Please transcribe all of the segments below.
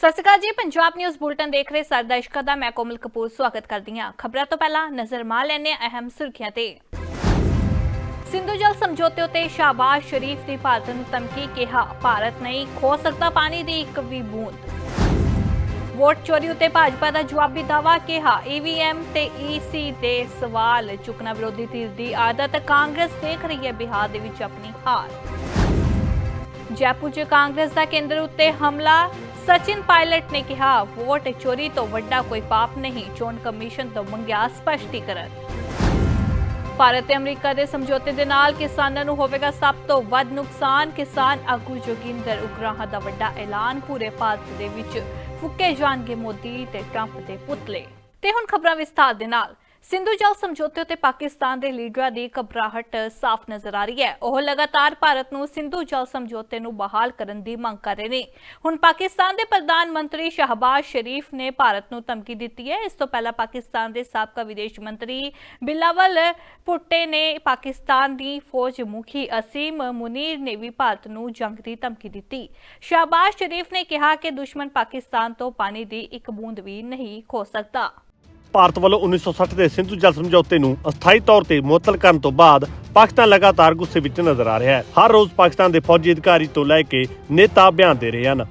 ਸਤਿ ਸ਼੍ਰੀ ਅਕਾਲ ਜੀ, Punjab news bulletin ਦੇਖ ਰਹੇ ਸਾਰੇ ਦਾ, ਮੈਂ ਕੋਮਲ ਕਪੂਰ ਸਵਾਗਤ ਕਰਦੀ ਹਾਂ। ਖਬਰਾਂ ਤੋਂ ਪਹਿਲਾਂ ਨਜ਼ਰ ਮਾਰ ਲੈਣੇ ਅਹਿਮ ਸੁਰਖੀਆਂ ਤੇ। ਸਿੰਧੂ ਜਲ ਸਮਝੌਤੇ ਉਤੇ ਸ਼ਾਬਾਸ਼ ਸ਼ਰੀਫ ਦੀ ਭਾਰਤ ਨੂੰ ਧਮਕੀ, ਕਿਹਾ ਭਾਰਤ ਨਹੀਂ, ਖੋ ਸਕਦਾ ਪਾਣੀ ਦੀ ਇੱਕ ਵੀ ਬੂੰਦ। ਵੋਟ ਚੋਰੀ ਉਤੇ ਭਾਜਪਾ ਦਾ ਜਵਾਬੀ ਦਾਵਾ ਕਿਹਾ ਈਵੀਐਮ ਤੇ ਈਸੀ ਦੇ ਸਵਾਲ, ਚੁਕਣਾ ਵਿਰੋਧੀ ਧਿਰ ਦੀ ਆਦਤ, ਕਾਂਗਰਸ ਦੇਖ ਰਹੀ ਹੈ ਬਿਹਾਰ ਦੇ ਵਿੱਚ ਆਪਣੀ ਹਾਰ। ਜੈਪੁਰ 'ਚ ਕਾਂਗਰਸ ਦਾ ਕੇਂਦਰ ਉੱਤੇ ਹਮਲਾ ਸਚਿਨ ਪਾਇਲਟ ਨੇ ਕਿਹਾ, ਵੋਟ ਚੋਰੀ ਤੋਂ ਵੱਡਾ ਕੋਈ ਪਾਪ ਨਹੀਂ, ਚੋਣ ਕਮਿਸ਼ਨ ਤੋਂ ਮੰਗਿਆ ਸਪਸ਼ਟੀਕਰਨ। ਭਾਰਤ ਤੇ ਅਮਰੀਕਾ ਦੇ ਸਮਝੌਤੇ ਦੇ ਨਾਲ ਕਿਸਾਨਾਂ ਨੂੰ ਹੋਵੇਗਾ ਸਭ ਤੋਂ ਵੱਧ ਨੁਕਸਾਨ। ਕਿਸਾਨ ਆਗੂ ਜੋਗਿੰਦਰ ਉਗਰਾਹਾਂ ਦਾ ਵੱਡਾ ਐਲਾਨ ਪੂਰੇ ਭਾਰਤ ਦੇ ਵਿੱਚ। ਫੁੱਕੇ ਜਾਣਗੇ ਮੋਦੀ ਤੇ ਟਰੰਪ ਦੇ ਪੁਤਲੇ। ਤੇ ਹੁਣ ਖਬਰਾਂ ਵਿਸਥਾਰ ਦੇ ਨਾਲ। ਸਿੰਧੂ ਜਲ ਸਮਝੌਤੇ ਉਤੇ ਪਾਕਿਸਤਾਨ ਦੇ ਲੀਡਰਾਂ ਦੀ ਘਬਰਾਹਟ ਸਾਫ਼ ਨਜ਼ਰ ਆ ਰਹੀ ਹੈ। ਉਹ ਲਗਾਤਾਰ ਭਾਰਤ ਨੂੰ ਸਿੰਧੂ ਜਲ ਸਮਝੌਤੇ ਨੂੰ ਬਹਾਲ ਕਰਨ ਦੀ ਮੰਗ ਕਰ ਰਹੇ ਨੇ। ਹੁਣ ਪਾਕਿਸਤਾਨ ਦੇ ਪ੍ਰਧਾਨ ਮੰਤਰੀ ਸ਼ਹਬਾਜ਼ ਸ਼ਰੀਫ ਨੇ ਭਾਰਤ ਨੂੰ ਧਮਕੀ ਦਿੱਤੀ ਹੈ। ਇਸ ਤੋਂ ਪਹਿਲਾਂ ਪਾਕਿਸਤਾਨ ਦੇ ਸਾਬਕਾ ਵਿਦੇਸ਼ ਮੰਤਰੀ ਬਿਲਾਵਲ ਭੁੱਟੇ ਨੇ ਪਾਕਿਸਤਾਨ ਦੀ ਫੌਜ ਮੁਖੀ ਅਸੀਮ ਮੁਨੀਰ ਨੇ ਵੀ ਭਾਰਤ ਨੂੰ ਜੰਗ ਦੀ ਧਮਕੀ ਦਿੱਤੀ। ਸ਼ਹਬਾਜ਼ ਸ਼ਰੀਫ ਨੇ ਕਿਹਾ ਕਿ ਦੁਸ਼ਮਣ ਪਾਕਿਸਤਾਨ ਤੋਂ ਪਾਣੀ ਦੀ ਇੱਕ ਬੂੰਦ ਵੀ ਨਹੀਂ ਖੋ ਸਕਦਾ। ਭਾਰਤ ਵੱਲੋਂ 1960 ਦੇ ਸਿੰਧੂ ਜਲ ਸਮਝੌਤੇ ਨੂੰ ਅਸਥਾਈ ਤੌਰ ਤੇ ਮੁਅੱਤਲ ਕਰਨ ਤੋਂ ਬਾਅਦ ਪਾਕਿਸਤਾਨ ਲਗਾਤਾਰ ਗੁੱਸੇ ਵਿੱਚ ਨਜ਼ਰ ਆ ਰਿਹਾ ਹੈ। ਹਰ ਰੋਜ਼ ਪਾਕਿਸਤਾਨ ਦੇ ਫੌਜੀ ਅਧਿਕਾਰੀ ਤੋਂ ਲੈ ਕੇ ਨੇਤਾ ਬਿਆਨ ਦੇ ਰਹੇ ਹਨ।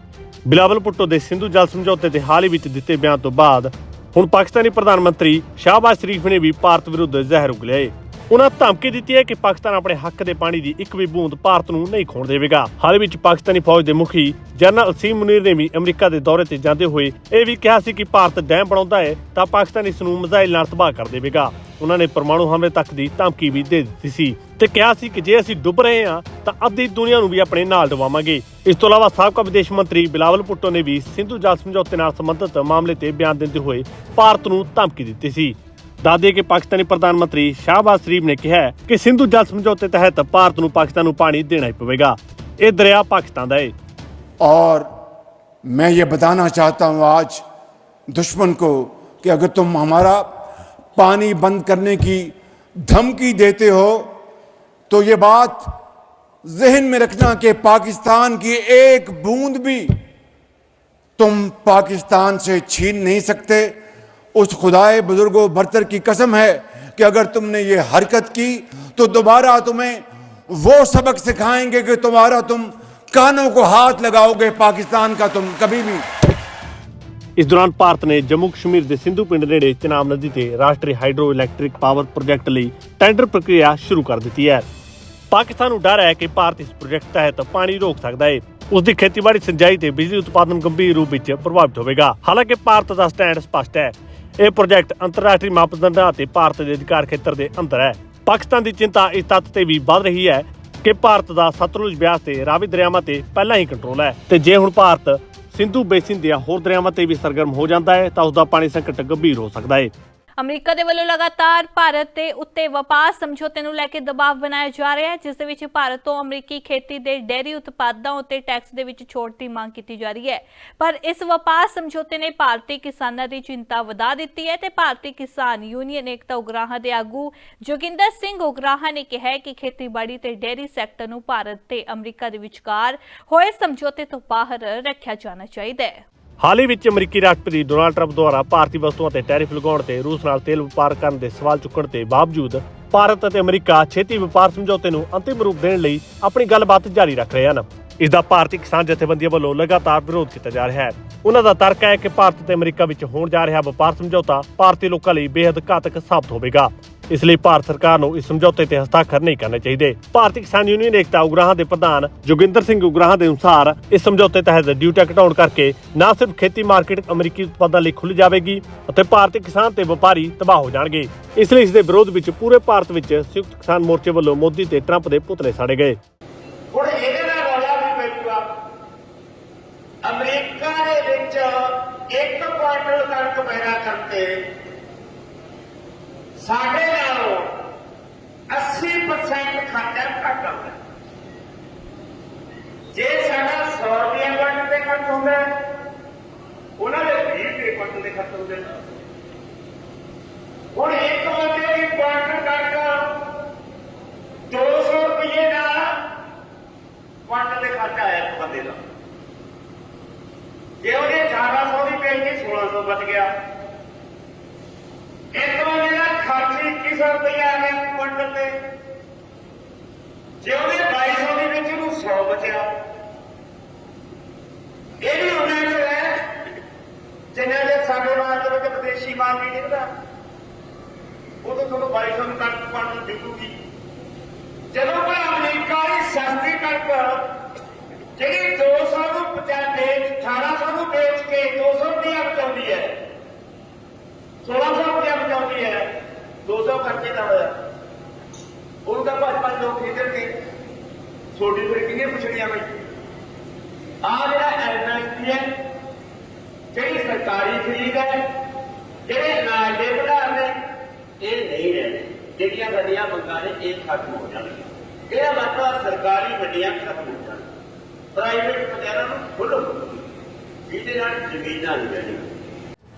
ਬਿਲਾਵਲ ਭੁੱਟੋ ਦੇ ਸਿੰਧੂ ਜਲ ਸਮਝੌਤੇ ਤੇ ਹਾਲ ਹੀ ਵਿੱਚ ਦਿੱਤੇ ਬਿਆਨ ਤੋਂ ਬਾਅਦ ਹੁਣ ਪਾਕਿਸਤਾਨੀ ਪ੍ਰਧਾਨ ਮੰਤਰੀ ਸ਼ਾਹਬਾਜ਼ ਸ਼ਰੀਫ ਨੇ ਵੀ ਭਾਰਤ ਵਿਰੁੱਧ ਜ਼ਹਿਰ ਉਗਲਿਆ ਉਹਨਾਂ ਧਮਕੀ ਦਿੱਤੀ ਹੈ ਕਿ ਪਾਕਿਸਤਾਨ ਆਪਣੇ ਹੱਕ ਦੇ ਪਾਣੀ ਦੀ ਇੱਕ ਵੀ ਬੂੰਦ ਭਾਰਤ ਨੂੰ ਨਹੀਂ ਖੋਣ ਦੇਵੇਗਾ। ਹਾਲ ਵਿੱਚ ਪਾਕਿਸਤਾਨੀ ਫੌਜ ਦੇ ਮੁਖੀ ਜਨਰਲ ਅਸੀਮ ਮੁਨੀਰ ਨੇ ਵੀ ਅਮਰੀਕਾ ਦੇ ਦੌਰੇ ਤੇ ਜਾਂਦੇ ਹੋਏ ਇਹ ਵੀ ਕਿਹਾ ਸੀ ਕਿ ਭਾਰਤ ਡੈਮ ਬਣਾਉਂਦਾ ਹੈ ਤਾਂ ਪਾਕਿਸਤਾਨ ਇਸ ਨੂੰ ਮਿਜ਼ਾਈਲ ਨਾਲ ਤਬਾਹ ਕਰ ਦੇਵੇਗਾ। ਉਹਨਾਂ ਨੇ ਪਰਮਾਣੂ ਹਮਲੇ ਤੱਕ ਦੀ ਧਮਕੀ ਵੀ ਦੇ ਦਿੱਤੀ ਸੀ ਤੇ ਕਿਹਾ ਸੀ ਕਿ ਜੇ ਅਸੀਂ ਡੁੱਬ ਰਹੇ ਹਾਂ ਤਾਂ ਅੱਧੀ ਦੁਨੀਆ ਨੂੰ ਵੀ ਆਪਣੇ ਨਾਲ ਡੁਬਾਵਾਂਗੇ ਇਸ ਤੋਂ ਇਲਾਵਾ ਸਾਬਕਾ ਵਿਦੇਸ਼ ਮੰਤਰੀ ਬਿਲਾਵਲ ਭੁੱਟੋ ਨੇ ਵੀ ਸਿੰਧੂ ਜਲ ਸਮਝੌਤੇ ਨਾਲ ਸੰਬੰਧਿਤ ਮਾਮਲੇ ਤੇ ਬਿਆਨ ਦਿੰਦੇ ਹੋਏ ਭਾਰਤ ਨੂੰ ਧਮਕੀ ਦਿੱਤੀ ਸੀ। ਦਾਦੇ ਕੇ ਪਾਕਿਸਤਾਨੀ ਪ੍ਰਧਾਨ ਮੰਤਰੀ ਸ਼ਾਹਬਾਜ਼ ਸ਼ਰੀਫ ਨੇ ਕਿਹਾ ਹੈ ਕਿ ਸਿੰਧੂ ਜਲ ਸਮਝੌਤੇ ਤਹਿਤ ਭਾਰਤ ਨੂੰ ਪਾਕਿਸਤਾਨ ਨੂੰ ਪਾਣੀ ਦੇਣਾ ਹੀ ਪਵੇਗਾ ਇਹ ਦਰਿਆ ਪਾਕਿਸਤਾਨ ਦਾ ਹੈ और मैं ये बताना चाहता हूं आज दुश्मन को कि अगर तुम हमारा पानी बंद करने की धमकी देते हो तो ये बात जहन में रखना कि पाकिस्तान की एक बूंद भी तुम पाकिस्तान से छीन नहीं सकते उस खुदाए बुजुर्गों बरतर की कसम है कि अगर तुमने ये हरकत की तो दोबारा तुम्हें वो सबक सिखाएंगे कि तुम्हारा तुम कानों को हाथ लगाओगे पाकिस्तान का तुम कभी भी ਇਸ ਦੌਰਾਨ ਭਾਰਤ ਨੇ ਜੰਮੂ ਕਸ਼ਮੀਰ ਦੇ ਸਿੰਧੂ ਪਿੰਡ ਨੇੜੇ ਚਨਾਬ ਨਦੀ ਤੇ ਰਾਸ਼ਟਰੀ ਹਾਈਡਰੋ ਇਲੈਕਟ੍ਰਿਕ ਪਾਵਰ ਪ੍ਰੋਜੈਕਟ ਲਈ ਟੈਂਡਰ ਪ੍ਰਕਿਰਿਆ ਸ਼ੁਰੂ ਕਰ ਦਿੱਤੀ ਹੈ ਪਾਕਿਸਤਾਨ ਨੂੰ ਡਰ ਹੈ ਕਿ ਭਾਰਤ ਇਸ ਪ੍ਰੋਜੈਕਟ ਤਹਿਤ ਪਾਣੀ ਰੋਕ ਸਕਦਾ ਹੈ ਉਸ ਦੀ ਖੇਤੀਬਾੜੀ ਸਿੰਜਾਈ ਤੇ ਬਿਜਲੀ ਉਤਪਾਦਨ ਗੰਭੀਰ ਰੂਪ ਵਿੱਚ ਪ੍ਰਭਾਵਿਤ ਹੋਵੇਗਾ ਹਾਲਾਂਕਿ ਭਾਰਤ ਦਾ ਸਟੈਂਡ ਸਪਸ਼ਟ ਹੈ ਇਹ ਪ੍ਰੋਜੈਕਟ ਅੰਤਰਰਾਸ਼ਟਰੀ ਮਾਪਦੰਡਾਂ ਅਤੇ ਭਾਰਤ ਦੇ ਅਧਿਕਾਰ ਖੇਤਰ ਦੇ ਅੰਦਰ ਹੈ। ਪਾਕਿਸਤਾਨ ਦੀ ਚਿੰਤਾ ਇਸ ਤੱਥ ਤੇ ਵੀ ਵੱਧ ਰਹੀ ਹੈ ਕਿ ਭਾਰਤ ਦਾ ਸਤਲੁਜ ਬਿਆਸ ਤੇ ਰਾਵੀ ਦਰਿਆਵਾਂ ਤੇ ਪਹਿਲਾਂ ਹੀ ਕੰਟਰੋਲ ਹੈ। ਤੇ ਜੇ ਹੁਣ ਭਾਰਤ ਸਿੰਧੂ ਬੇਸਿਨ ਦੀਆਂ ਹੋਰ ਦਰਿਆਵਾਂ ਤੇ ਵੀ ਸਰਗਰਮ ਹੋ ਜਾਂਦਾ ਹੈ, ਤਾਂ ਉਸ ਦਾ ਪਾਣੀ ਸੰਕਟ ਗੰਭੀਰ ਹੋ ਸਕਦਾ ਹੈ। ਅਮਰੀਕਾ ਦੇ ਵੱਲੋਂ ਲਗਾਤਾਰ ਭਾਰਤ ਦੇ ਉੱਤੇ ਵਪਾਰ ਸਮਝੌਤੇ ਨੂੰ ਲੈ ਕੇ ਦਬਾਅ ਬਣਾਇਆ ਜਾ ਰਿਹਾ ਹੈ, ਜਿਸ ਦੇ ਵਿੱਚ ਭਾਰਤ ਤੋਂ ਅਮਰੀਕੀ ਖੇਤੀ ਦੇ ਡੇਅਰੀ ਉਤਪਾਦਾਂ ਉੱਤੇ ਟੈਕਸ ਦੇ ਵਿੱਚ ਛੋਟ ਦੀ ਮੰਗ ਕੀਤੀ ਜਾ ਰਹੀ ਹੈ। ਪਰ ਇਸ ਵਪਾਰ ਸਮਝੌਤੇ ਨੇ ਭਾਰਤੀ ਕਿਸਾਨਾਂ ਦੀ ਚਿੰਤਾ ਵਧਾ ਦਿੱਤੀ ਹੈ ਤੇ ਭਾਰਤੀ ਕਿਸਾਨ ਯੂਨੀਅਨ ਏਕਤਾ ਉਗਰਾਹਾਂ ਦੇ ਆਗੂ ਜੋਗਿੰਦਰ ਸਿੰਘ ਉਗਰਾਹਾਂ ਨੇ ਕਿਹਾ ਕਿ ਖੇਤੀਬਾੜੀ ਤੇ ਡੇਅਰੀ ਸੈਕਟਰ ਨੂੰ ਭਾਰਤ ਤੇ ਅਮਰੀਕਾ ਦੇ ਵਿਚਕਾਰ ਹੋਏ ਸਮਝੌਤੇ ਤੋਂ ਬਾਹਰ ਰੱਖਿਆ ਜਾਣਾ ਚਾਹੀਦਾ ਹੈ। ਹਾਲ ਹੀ ਵਿੱਚ ਅਮਰੀਕੀ ਰਾਸ਼ਟਰਪਤੀ ਡੋਨਾਲਡ ਟਰੰਪ ਦੁਆਰਾ ਭਾਰਤੀ ਵਸਤੂਆਂ ਤੇ ਟੈਰਿਫ ਲਗਾਉਣ ਤੇ ਰੂਸ ਨਾਲ ਤੇਲ ਵਪਾਰ ਕਰਨ ਦੇ ਸਵਾਲ ਚੁੱਕਣ ਦੇ ਬਾਵਜੂਦ ਭਾਰਤ ਅਤੇ ਅਮਰੀਕਾ ਛੇਤੀ ਵਪਾਰ ਸਮਝੌਤੇ ਨੂੰ ਅੰਤਿਮ ਰੂਪ ਦੇਣ ਲਈ ਆਪਣੀ ਗੱਲਬਾਤ ਜਾਰੀ ਰੱਖ ਰਹੇ ਹਨ। ਇਸ ਦਾ ਭਾਰਤੀ ਕਿਸਾਨ ਜਥੇਬੰਦੀਆਂ ਵੱਲੋਂ ਲਗਾਤਾਰ ਵਿਰੋਧ ਕੀਤਾ ਜਾ ਰਿਹਾ ਹੈ। ਉਹਨਾਂ ਦਾ ਤਰਕ ਹੈ ਕਿ ਭਾਰਤ ਤੇ ਅਮਰੀਕਾ ਵਿੱਚ ਹੋਣ ਜਾ ਰਿਹਾ ਵਪਾਰ ਸਮਝੌਤਾ ਭਾਰਤੀ ਲੋਕਾਂ ਲਈ ਬੇहद ਘਾਤਕ ਸਾਬਤ ਹੋਵੇਗਾ। ਇਸ ਲਈ ਭਾਰਤ ਸਰਕਾਰ ਨੂੰ ਇਸ ਸਮਝੌਤੇ ਤੇ ਹਸਤਾਖਰ ਨਹੀਂ ਕਰਨੇ ਚਾਹੀਦੇ। ਭਾਰਤੀ ਕਿਸਾਨ ਯੂਨੀਅਨ ਏਕਤਾ ਉਗਰਾਹਾਂ ਦੇ ਪ੍ਰਧਾਨ ਜੋਗਿੰਦਰ ਸਿੰਘ ਉਗਰਾਹਾਂ ਦੇ ਅਨੁਸਾਰ ਇਸ ਸਮਝੌਤੇ ਤਹਿਤ ਡਿਊਟੀ ਘਟਾਉਣ ਕਰਕੇ ਨਾ ਸਿਰਫ ਖੇਤੀ ਮਾਰਕੀਟ ਅਮਰੀਕੀ ਉਤਪਾਦਾਂ ਲਈ ਖੁੱਲ ਜਾਵੇਗੀ ਅਤੇ ਭਾਰਤੀ ਕਿਸਾਨ ਤੇ ਵਪਾਰੀ ਤਬਾਹ ਹੋ ਜਾਣਗੇ। ਇਸ ਲਈ ਇਸ ਦੇ ਵਿਰੋਧ ਵਿੱਚ ਪੂਰੇ ਭਾਰਤ ਵਿੱਚ ਸੰਯੁਕਤ ਕਿਸਾਨ ਮੋਰਚੇ ਵੱਲੋਂ ਮੋਦੀ ਤੇ ਟਰੰਪ ਦੇ ਪੁਤਲੇ ਸਾੜੇ ਗਏ। ਹੁਣ ਇਹਦੇ ਨਾਲ ਰੌਲਾ ਵੀ ਪੈਂਦਾ। ਅਮਰੀਕਾ ਦੇ ਵਿੱਚ ਇੱਕ ਕੁਆਂਟਲ ਕਣਕ ਪੈਦਾ ਕਰਕੇ ਸਾਡੇ ਨਾਲੋਂ 80% ਖਰਚਾ ਘੱਟ ਆਉਂਦਾ। ਜੇ ਸਾਡਾ 100 ਰੁਪਏ ਕੁਆਂਟਲ ਤੇ ਖਰਚ ਹੁੰਦਾ ਹੈ, ਉਹਨਾਂ ਦੇ 20 ਰੁਪਏ ਕੁਆਂਟਲ ਤੇ ਖਰਚ ਹੁੰਦੇ ਹੁਣ ਇੱਕ ਬੰਦੇ ਦੀ ਕੁਆਂਟਲ ਕਣਕ 200 ਰੁਪਏ ਨਾਲ ਕੁਆਂਟਲ ਦੇ ਖਰਚਾ ਆਇਆ ਇੱਕ ਬੰਦੇ ਦਾ। ਜੇ ਉਹਨੇ 500 ਬਚ ਗਿਆ। ਇੱਕ ਬੰਦੇ ਦਾ ਖਰਚ 2100 ਰੁਪਇਆ ਆ ਗਿਆ ਕੁਇੰਟਲ ਤੇ ਜੇ ਉਹਦੇ 2200 ਦੇ ਵਿੱਚ ਉਹਨੂੰ 100 ਬਚਿਆ, ਇਹ ਵੀ ਉਹਨਾਂ ਚ ਹੈ ਜਿੰਨਾ ਦੇ ਸਾਡੇ ਮਾਲ ਵਿੱਚ ਵਿਦੇਸ਼ੀ ਮਾਲ ਨਹੀਂ ਨਿਕਲਦਾ ਉਹ ਤਾਂ ਤੁਹਾਨੂੰ 2200 ਨੂੰ ਕੱਟ ਕੁਇੰਟਲ ਵਿਕੂਗੀ ਜਦੋਂ ਕੋਈ ਅਮਰੀਕਾ ਦੀ ਸਸਤੀ ਕਣਕ ਜਿਹੜੀ 200 ਨੂੰ 50 1800 ਨੂੰ ਵੇਚ ਕੇ 200 ਰੁਪਇਆ ਬਚਾਉਂਦੀ ਹੈ 1600 ਰੁਪਇਆ ਬਚਾਉਂਦੀ ਹੈ 200 ਖਰਚੇ ਦਾ ਹੋਇਆ। ਉਹਨੂੰ ਤਾਂ ਪੰਜ ਪੰਜ ਲੋਕ ਖਰੀਦਣਗੇ ਛੋਟੀ ਫਿਰ ਕਿਹਨੇ ਪੁੱਛਣੀਆਂ ਬਈ ਆ ਜਿਹੜਾ ਐਮਐਸਪੀ ਹੈ ਜਿਹੜੀ ਸਰਕਾਰੀ ਖਰੀਦ ਹੈ ਜਿਹੜੇ ਅਨਾਜ ਦੇ ਭੰਡਾਰ ਨੇ ਇਹ ਨਹੀਂ ਰਹਿਣੇ ਜਿਹੜੀਆਂ ਸਾਡੀਆਂ ਮੰਗਾਂ ਨੇ ਇਹ ਖਤਮ ਹੋ ਜਾਣਗੀਆਂ ਇਹਦਾ ਮਤਲਬ ਸਰਕਾਰੀ ਮੰਡੀਆਂ ਖਤਮ ਹੋ ਜਾਣਗੀਆਂ ਪ੍ਰਾਈਵੇਟ ਮੰਡੀਆਂ ਨੂੰ ਖੋਲੋ ਜਿਹਦੇ ਨਾਲ ਜ਼ਮੀਨਾਂ ਨਹੀਂ ਰਹਿਣੀਆਂ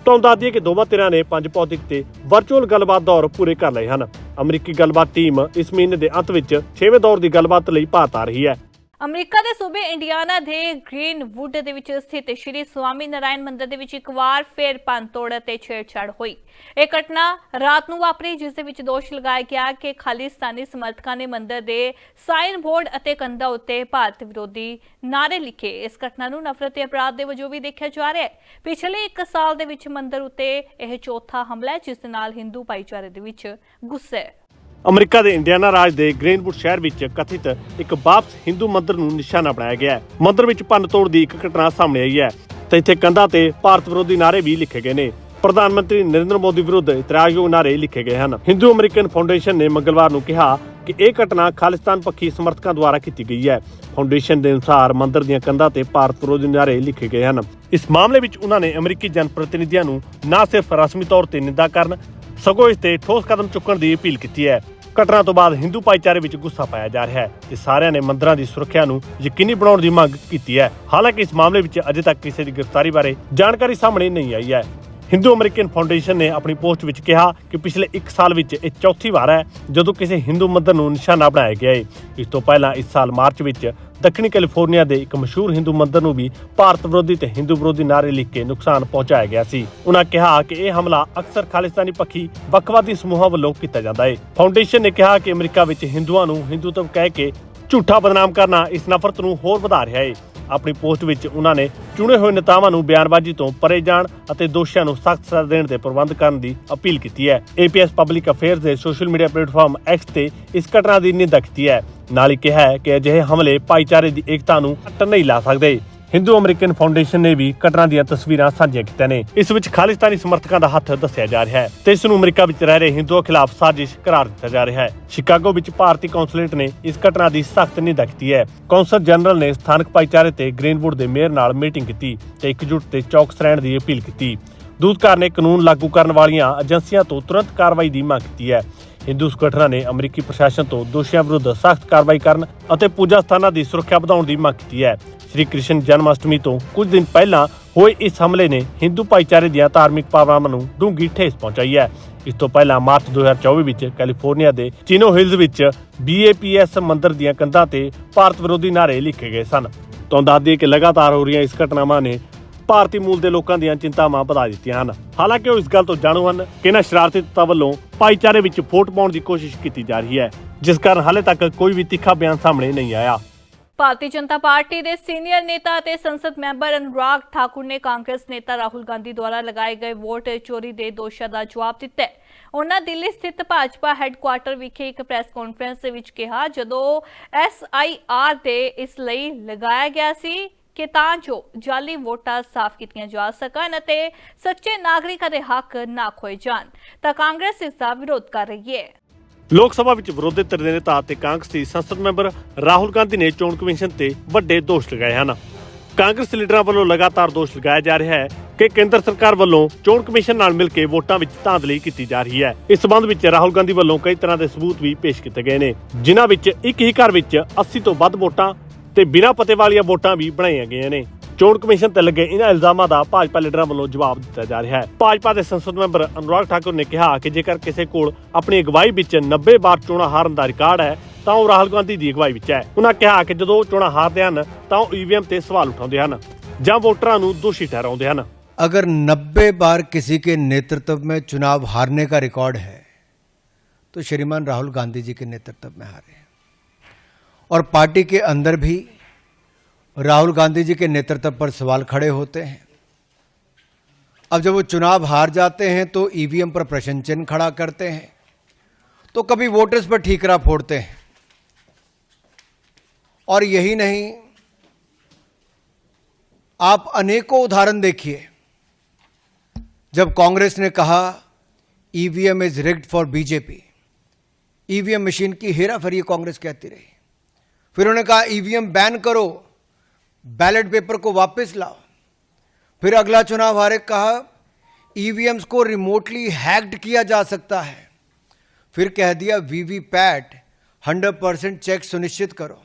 ਤੁਹਾਨੂੰ ਦੱਸ ਦਈਏ ਕਿ ਦੋਵਾਂ ਧਿਰਾਂ ਨੇ ਪੰਜ ਪੌਦਿਕ ਤੇ ਵਰਚੁਅਲ ਗੱਲਬਾਤ ਦੌਰ ਪੂਰੇ ਕਰ ਲਏ ਹਨ। ਅਮਰੀਕੀ ਗੱਲਬਾਤ ਟੀਮ ਇਸ ਮਹੀਨੇ ਦੇ ਅੰਤ ਵਿੱਚ 6ਵੇਂ ਦੌਰ ਦੀ ਗੱਲਬਾਤ ਲਈ ਭਾਰਤ ਆ ਰਹੀ ਹੈ। ਅਮਰੀਕਾ ਦੇ ਸੂਬੇ ਇੰਡੀਆਨਾ ਦੇ ਗ੍ਰੀਨਵੁੱਡ ਦੇ ਵਿੱਚ ਸਥਿਤ ਸ਼੍ਰੀ ਸਵਾਮੀ ਨਾਰਾਇਣ ਮੰਦਰ ਦੇ ਵਿੱਚ ਇੱਕ ਵਾਰ ਫੇਰ ਤੋੜ ਅਤੇ ਛੇੜਛਾੜ ਹੋਈ। ਇਹ ਘਟਨਾ ਰਾਤ ਨੂੰ ਵਾਪਰੀ, ਜਿਸ ਦੇ ਵਿੱਚ ਦੋਸ਼ ਲਗਾਇਆ ਗਿਆ ਕਿ ਖਾਲਿਸਤਾਨੀ ਸਮਰਥਕਾਂ ਨੇ ਮੰਦਰ ਦੇ ਸਾਈਨ ਬੋਰਡ ਅਤੇ ਕੰਧਾਂ ਉੱਤੇ ਭਾਰਤ ਵਿਰੋਧੀ ਨਾਰੇ ਲਿਖੇ। ਇਸ ਘਟਨਾ ਨੂੰ ਨਫ਼ਰਤ ਤੇ ਅਪਰਾਧ ਦੇ ਵਜੋਂ ਵੀ ਦੇਖਿਆ ਜਾ ਰਿਹਾ ਹੈ। ਪਿਛਲੇ 1 ਸਾਲ ਦੇ ਵਿੱਚ ਮੰਦਰ ਉੱਤੇ ਇਹ ਚੌਥਾ ਹਮਲਾ ਹੈ, ਜਿਸ ਦੇ ਨਾਲ ਹਿੰਦੂ ਭਾਈਚਾਰੇ ਦੇ ਵਿੱਚ ਗੁੱਸਾ ਹੈ। ਅਮਰੀਕਾ ਦੇ ਇੰਡੀਆਨਾ ਰਾਜ ਦੇ ਗ੍ਰੇਨਵੁੱਡ ਸ਼ਹਿਰ ਵਿੱਚ ਕਥਿਤ ਇੱਕ ਵਾਪਸ ਹਿੰਦੂ ਮੰਦਿਰ ਨੂੰ ਨਿਸ਼ਾਨਾ ਬਣਾਇਆ ਗਿਆ ਹੈ। ਮੰਦਿਰ ਵਿੱਚ ਭੰਨਤੋੜ ਦੀ ਇੱਕ ਘਟਨਾ ਸਾਹਮਣੇ ਆਈ ਹੈ। ਤੇ ਇੱਥੇ ਕੰਧਾਂ ਤੇ ਭਾਰਤ ਵਿਰੋਧੀ ਨਾਰੇ ਵੀ ਲਿਖੇ ਗਏ ਨੇ। ਪ੍ਰਧਾਨ ਮੰਤਰੀ ਨਰਿੰਦਰ ਮੋਦੀ ਵਿਰੁੱਧ ਇਤਰਾਜ਼ਯੋਗ ਨਾਰੇ ਲਿਖੇ ਗਏ ਹਨ। ਹਿੰਦੂ ਅਮਰੀਕਨ ਫਾਊਂਡੇਸ਼ਨ ਨੇ ਮੰਗਲਵਾਰ ਨੂੰ ਕਿਹਾ ਕਿ ਇਹ ਘਟਨਾ ਖਾਲਿਸਤਾਨ ਪੱਖੀ ਸਮਰਥਕਾਂ ਦੁਆਰਾ ਕੀਤੀ ਗਈ ਹੈ। ਫਾਊਂਡੇਸ਼ਨ ਦੇ ਅਨੁਸਾਰ ਮੰਦਰ ਦੀਆਂ ਕੰਧਾਂ ਤੇ ਭਾਰਤ ਵਿਰੋਧੀ ਨਾਰੇ ਲਿਖੇ ਗਏ ਹਨ। ਇਸ ਮਾਮਲੇ ਵਿੱਚ ਉਹਨਾਂ ਨੇ ਅਮਰੀਕੀ ਜਨ ਪ੍ਰਤੀਨਿਧੀਆਂ ਨੂੰ ਨਾ ਸਿਰਫ ਰਸਮੀ ਤੌਰ ਤੇ ਨਿੰਦਾ ਕਰਨ ਸਗੋਂ ਇਸ ਤੇ ਠੋਸ ਕਦਮ ਚੁੱਕਣ ਦੀ ਅਪੀਲ ਕੀਤੀ ਹੈ। ਘਟਨਾ ਤੋਂ ਬਾਅਦ ਹਿੰਦੂ ਭਾਈਚਾਰੇ ਵਿੱਚ ਗੁੱਸਾ ਪਾਇਆ ਜਾ ਰਿਹਾ ਹੈ ਤੇ ਸਾਰਿਆਂ ਨੇ ਮੰਦਰਾਂ ਦੀ ਸੁਰੱਖਿਆ ਨੂੰ ਯਕੀਨੀ ਬਣਾਉਣ ਦੀ ਮੰਗ ਕੀਤੀ ਹੈ। ਹਾਲਾਂਕਿ ਇਸ ਮਾਮਲੇ ਵਿੱਚ ਅਜੇ ਤੱਕ ਕਿਸੇ ਦੀ ਗ੍ਰਿਫਤਾਰੀ ਬਾਰੇ ਜਾਣਕਾਰੀ ਸਾਹਮਣੇ ਨਹੀਂ ਆਈ ਹੈ। ਹਿੰਦੂ ਅਮਰੀਕਨ ਫਾਊਂਡੇਸ਼ਨ ਨੇ ਆਪਣੀ ਪੋਸਟ ਵਿੱਚ ਕਿਹਾ ਕਿ ਪਿਛਲੇ 1 ਸਾਲ ਵਿੱਚ ਇਹ ਚੌਥੀ ਵਾਰ ਹੈ ਜਦੋਂ ਕਿਸੇ ਹਿੰਦੂ ਮੰਦਰ ਨੂੰ ਨਿਸ਼ਾਨਾ ਬਣਾਇਆ ਗਿਆ ਹੈ। ਇਸ ਤੋਂ ਪਹਿਲਾਂ ਇਸ ਸਾਲ ਮਾਰਚ ਵਿੱਚ ਦੱਖਣੀ ਕੈਲੀਫੋਰਨੀਆ ਦੇ ਇੱਕ ਮਸ਼ਹੂਰ ਹਿੰਦੂ ਮੰਦਰ ਨੂੰ ਵੀ ਭਾਰਤ ਵਿਰੋਧੀ ਤੇ ਹਿੰਦੂ ਵਿਰੋਧੀ ਨਾਅਰੇ ਲਿਖ ਕੇ ਨੁਕਸਾਨ ਪਹੁੰਚਾਇਆ ਗਿਆ ਸੀ। ਉਹਨਾਂ ਕਿਹਾ ਕਿ ਇਹ ਹਮਲਾ ਅਕਸਰ ਖਾਲਿਸਤਾਨੀ ਪੱਖੀ ਵੱਖਵਾਦੀ ਸਮੂਹਾਂ ਵੱਲੋਂ ਕੀਤਾ ਜਾਂਦਾ ਹੈ। ਫਾਊਂਡੇਸ਼ਨ ਨੇ ਕਿਹਾ ਕਿ ਅਮਰੀਕਾ ਵਿੱਚ ਹਿੰਦੂਆਂ ਨੂੰ ਹਿੰਦੂਤਵ ਕਹਿ ਕੇ ਝੂਠਾ ਬਦਨਾਮ ਕਰਨਾ ਇਸ ਨਫ਼ਰਤ ਨੂੰ ਹੋਰ ਵਧਾ ਰਿਹਾ ਹੈ। ਆਪਣੀ ਪੋਸਟ ਵਿੱਚ ਉਹਨਾਂ ਨੇ ਚੁਣੇ ਹੋਏ ਨੇਤਾਵਾਂ ਨੂੰ ਬਿਆਨਬਾਜ਼ੀ ਤੋਂ ਪਰੇ ਜਾਣ ਅਤੇ ਦੋਸ਼ੀਆਂ ਨੂੰ ਸਖਤ ਸਜ਼ਾ ਦੇਣ ਦੇ ਪ੍ਰਬੰਧ ਕਰਨ ਦੀ ਅਪੀਲ ਕੀਤੀ ਹੈ। ਏਪੀਐਸ ਪਬਲਿਕ ਅਫੇਅਰਸ ਦੇ ਸੋਸ਼ਲ ਮੀਡੀਆ ਪਲੇਟਫਾਰਮ ਐਕਸ ਤੇ ਇਸ ਘਟਨਾ ਦੀ ਨਿੰਦਾ ਕੀਤੀ ਹੈ। ਨਾਲ ਹੀ ਕਿਹਾ ਹੈ ਕਿ ਅਜਿਹੇ ਹਮਲੇ ਭਾਈਚਾਰੇ ਦੀ ਏਕਤਾ ਨੂੰ ਕੱਟ ਨਹੀਂ ਲਾ ਸਕਦੇ। ਹਿੰਦੂ ਅਮਰੀਕਨ ਫਾਊਂਡੇਸ਼ਨ ਨੇ ਵੀ ਘਟਨਾ ਦੀਆਂ ਤਸਵੀਰਾਂ ਸਾਂਝੀਆਂ ਕੀਤੀਆਂ ਨੇ। ਇਸ ਵਿੱਚ ਖਾਲਿਸਤਾਨੀ ਸਮਰਥਕਾਂ ਦਾ ਹੱਥ ਦੱਸਿਆ ਜਾ ਰਿਹਾ ਹੈ ਤੇ ਇਸ ਨੂੰ ਅਮਰੀਕਾ ਵਿੱਚ ਰਹਿ ਰਹੇ ਹਿੰਦੂਆਂ ਖਿਲਾਫ ਸਾਜ਼ਿਸ਼ ਕਰਾਰ ਦਿੱਤਾ ਜਾ ਰਿਹਾ ਹੈ। ਸ਼ਿਕਾਗੋ ਵਿੱਚ ਭਾਰਤੀ ਕੌਂਸੂਲੇਟ ਨੇ ਇਸ ਘਟਨਾ ਦੀ ਸਖਤ ਨਿੰਦਾ ਕੀਤੀ ਹੈ। ਕੌਂਸਲ ਜਨਰਲ ਨੇ ਸਥਾਨਕ ਭਾਈਚਾਰੇ ਤੇ ਗ੍ਰੀਨਵੁੱਡ ਦੇ ਮੇਅਰ ਨਾਲ ਮੀਟਿੰਗ ਕੀਤੀ ਤੇ ਇਕਜੁੱਟ ਤੇ ਚੌਕਸ ਰਹਿਣ ਦੀ ਅਪੀਲ ਕੀਤੀ। ਦੂਤਕਾਰ ਨੇ ਕਾਨੂੰਨ ਲਾਗੂ ਕਰਨ ਵਾਲੀਆਂ ਏਜੰਸੀਆਂ ਤੋਂ ਤੁਰੰਤ ਕਾਰਵਾਈ ਦੀ ਮੰਗ ਕੀਤੀ ਹੈ। ਹਿੰਦੂ ਸੰਗਠਨਾਂ ਨੇ ਅਮਰੀਕੀ ਪ੍ਰਸ਼ਾਸਨ ਤੋਂ ਦੋਸ਼ੀਆਂ ਵਿਰੁੱਧ ਸਖਤ ਕਾਰਵਾਈ ਕਰਨ ਅਤੇ ਪੂਜਾ ਸਥਾਨਾਂ ਦੀ ਸੁਰੱਖਿਆ ਵਧਾਉਣ ਦੀ ਮੰਗ ਕੀਤੀ ਹੈ। ਸ੍ਰੀ ਕ੍ਰਿਸ਼ਨ ਜਨਮ ਅਸ਼ਟਮੀ ਤੋਂ ਕੁਝ ਦਿਨ ਪਹਿਲਾਂ ਹੋਏ ਇਸ ਹਮਲੇ ਨੇ ਹਿੰਦੂ ਭਾਈਚਾਰੇ ਦੀਆਂ ਧਾਰਮਿਕ ਭਾਵਨਾਵਾਂ ਨੂੰ ਡੂੰਘੀ ਠੇਸ ਪਹੁੰਚਾਈ ਹੈ। ਇਸ ਤੋਂ ਪਹਿਲਾਂ ਮਾਰਚ 2024 ਵਿੱਚ ਕੈਲੀਫੋਰਨੀਆ ਦੇ ਚੀਨੋ ਹਿਲਜ਼ ਵਿੱਚ BAPS ਮੰਦਿਰ ਦੀਆਂ ਕੰਧਾਂ ਤੇ ਭਾਰਤ ਵਿਰੋਧੀ ਨਾਰੇ ਲਿਖੇ ਗਏ ਸਨ। ਤੋਂ ਦੱਸ ਦਈਏ ਕਿ ਲਗਾਤਾਰ ਹੋ ਰਹੀਆਂ ਇਸ ਘਟਨਾਵਾਂ ਨੇ ਭਾਰਤੀ ਮੂਲ ਦੇ ਲੋਕਾਂ ਦੀਆਂ ਚਿੰਤਾਵਾਂ ਵਧਾ ਦਿੱਤੀਆਂ ਹਨ। ਹਾਲਾਂਕਿ ਉਹ ਇਸ ਗੱਲ ਤੋਂ ਜਾਣੂ ਹਨ ਕਿ ਇਹਨਾਂ ਸ਼ਰਾਰਤੀ ਤੱਤਾਂ ਵੱਲੋਂ ਭਾਈਚਾਰੇ ਵਿੱਚ ਫੋਟ ਪਾਉਣ ਦੀ ਕੋਸ਼ਿਸ਼ ਕੀਤੀ ਜਾ ਰਹੀ ਹੈ, ਜਿਸ ਕਾਰਨ ਹਾਲੇ ਤੱਕ ਕੋਈ ਵੀ ਤਿੱਖਾ ਬਿਆਨ ਸਾਹਮਣੇ ਨਹੀਂ ਆਇਆ। ਭਾਰਤੀ ਜਨਤਾ ਪਾਰਟੀ ਦੇ ਸੀਨੀਅਰ ਨੇਤਾ ਅਤੇ ਸੰਸਦ ਮੈਂਬਰ ਅਨੁਰਾਗ ਠਾਕੁਰ ਨੇ ਕਾਂਗਰਸ ਨੇਤਾ ਰਾਹੁਲ ਗਾਂਧੀ ਦੁਆਰਾ ਲਗਾਏ ਗਏ ਵੋਟ ਚੋਰੀ ਦੇ ਦੋਸ਼ਾਂ ਦਾ ਜਵਾਬ ਦਿੱਤਾ ਹੈ। ਉਹਨਾਂ ਦਿੱਲੀ ਸਥਿਤ ਭਾਜਪਾ ਹੈੱਡਕੁਆਰਟਰ ਵਿਖੇ ਇੱਕ ਪ੍ਰੈਸ ਕਾਨਫਰੰਸ ਵਿੱਚ ਕਿਹਾ, ਜਦੋਂ ਐਸਆਈਆਰ ਦੇ ਇਸ ਲਈ ਲਗਾਇਆ ਗਿਆ ਸੀ ਕਿ ਤਾਂ ਜੋ ਜਾਲੀ ਵੋਟਾਂ ਸਾਫ਼ ਕੀਤੀਆਂ ਜਾ ਸਕਣ ਅਤੇ ਸੱਚੇ ਨਾਗਰਿਕਾਂ ਦੇ ਹੱਕ ਨਾ ਖੋਏ ਜਾਣ, ਤਾਂ ਕਾਂਗਰਸ ਇਸ ਦਾ ਵਿਰੋਧ ਕਰ ਰਹੀ ਹੈ। ਲੋਕ ਸਭਾ ਵਿੱਚ ਵਿਰੋਧੀ ਧਿਰ ਦੇ ਨੇਤਾ ਅਤੇ ਕਾਂਗਰਸੀ ਸੰਸਦ ਮੈਂਬਰ ਰਾਹੁਲ ਗਾਂਧੀ ਨੇ ਚੋਣ ਕਮਿਸ਼ਨ ਤੇ ਵੱਡੇ ਦੋਸ਼ ਲਗਾਏ ਹਨ। ਕਾਂਗਰਸ ਲੀਡਰਾਂ ਵੱਲੋਂ ਲਗਾਤਾਰ ਦੋਸ਼ ਲਗਾਇਆ ਜਾ ਰਿਹਾ ਹੈ ਕਿ ਕੇਂਦਰ ਸਰਕਾਰ ਵੱਲੋਂ ਚੋਣ ਕਮਿਸ਼ਨ ਨਾਲ ਮਿਲ ਕੇ ਵੋਟਾਂ ਵਿੱਚ ਧਾਂਦਲੀ ਕੀਤੀ ਜਾ ਰਹੀ ਹੈ। ਇਸ ਸਬੰਧ ਵਿੱਚ ਰਾਹੁਲ ਗਾਂਧੀ ਵੱਲੋਂ ਕਈ ਤਰ੍ਹਾਂ ਦੇ ਸਬੂਤ ਵੀ ਪੇਸ਼ ਕੀਤੇ ਗਏ ਨੇ, ਜਿਨ੍ਹਾਂ ਵਿੱਚ ਇੱਕ ਹੀ ਘਰ ਵਿੱਚ 80 ਤੋਂ ਵੱਧ ਵੋਟਾਂ ਤੇ ਬਿਨਾਂ ਪਤੇ ਵਾਲੀਆਂ ਵੋਟਾਂ ਵੀ ਬਣਾਈਆਂ ਗਈਆਂ ਨੇ ਚੋਣ ਕਮਿਸ਼ਨ ਤੇ ਲੱਗੇ ਇਹਨਾਂ ਇਲਜ਼ਾਮਾਂ ਦਾ ਭਾਜਪਾ ਲੀਡਰਾਂ ਵੱਲੋਂ ਜਵਾਬ ਦਿੱਤਾ ਜਾ ਰਿਹਾ ਹੈ ਭਾਜਪਾ ਦੇ ਸੰਸਦ ਮੈਂਬਰ ਅਨੁਰਾਗ ਠਾਕੁਰ ਨੇ ਕਿਹਾ ਕਿ ਜੇਕਰ ਕਿਸੇ ਕੋਲ ਆਪਣੀ ਅਗਵਾਈ ਵਿੱਚ 90 ਵਾਰ ਚੋਣਾਂ ਹਾਰਨ ਦਾ ਰਿਕਾਰਡ ਹੈ ਤਾਂ ਉਹ ਰਾਹੁਲ ਗਾਂਧੀ ਦੀ ਅਗਵਾਈ ਵਿੱਚ ਹੈ ਉਹਨਾਂ ਕਿਹਾ ਕਿ ਜਦੋਂ ਉਹ ਚੋਣਾਂ ਹਾਰਦੇ ਹਨ ਤਾਂ ਉਹ ਈਵੀਐਮ ਤੇ ਸਵਾਲ ਉਠਾਉਂਦੇ ਹਨ ਜਾਂ ਵੋਟਰਾਂ ਨੂੰ ਦੋਸ਼ੀ ਠਹਿਰਾਉਂਦੇ ਹਨ अगर 90 बार किसी के नेतृत्व में चुनाव हारने का रिकॉर्ड है तो श्रीमान राहुल गांधी जी के नेतृत्व में हारे हैं और पार्टी के अंदर भी राहुल गांधी जी के नेतृत्व पर सवाल खड़े होते हैं। अब जब वो चुनाव हार जाते हैं तो ईवीएम पर प्रश्न चिन्ह खड़ा करते हैं। तो कभी वोटर्स पर ठीकरा फोड़ते हैं। और यही नहीं, आप अनेकों उदाहरण देखिए। जब कांग्रेस ने कहा, EVM is rigged for BJP, EVM machine की हेरा हेराफेरी कांग्रेस कहती रही। फिर उन्होंने कहा, ईवीएम बैन करो, बैलेट पेपर को वापस लाओ। फिर अगला चुनाव हारे कहा, ईवीएम्स को रिमोटली हैक्ड किया जा सकता है। फिर कह दिया, वीवीपैट, हंड्रेड परसेंट चेक सुनिश्चित करो।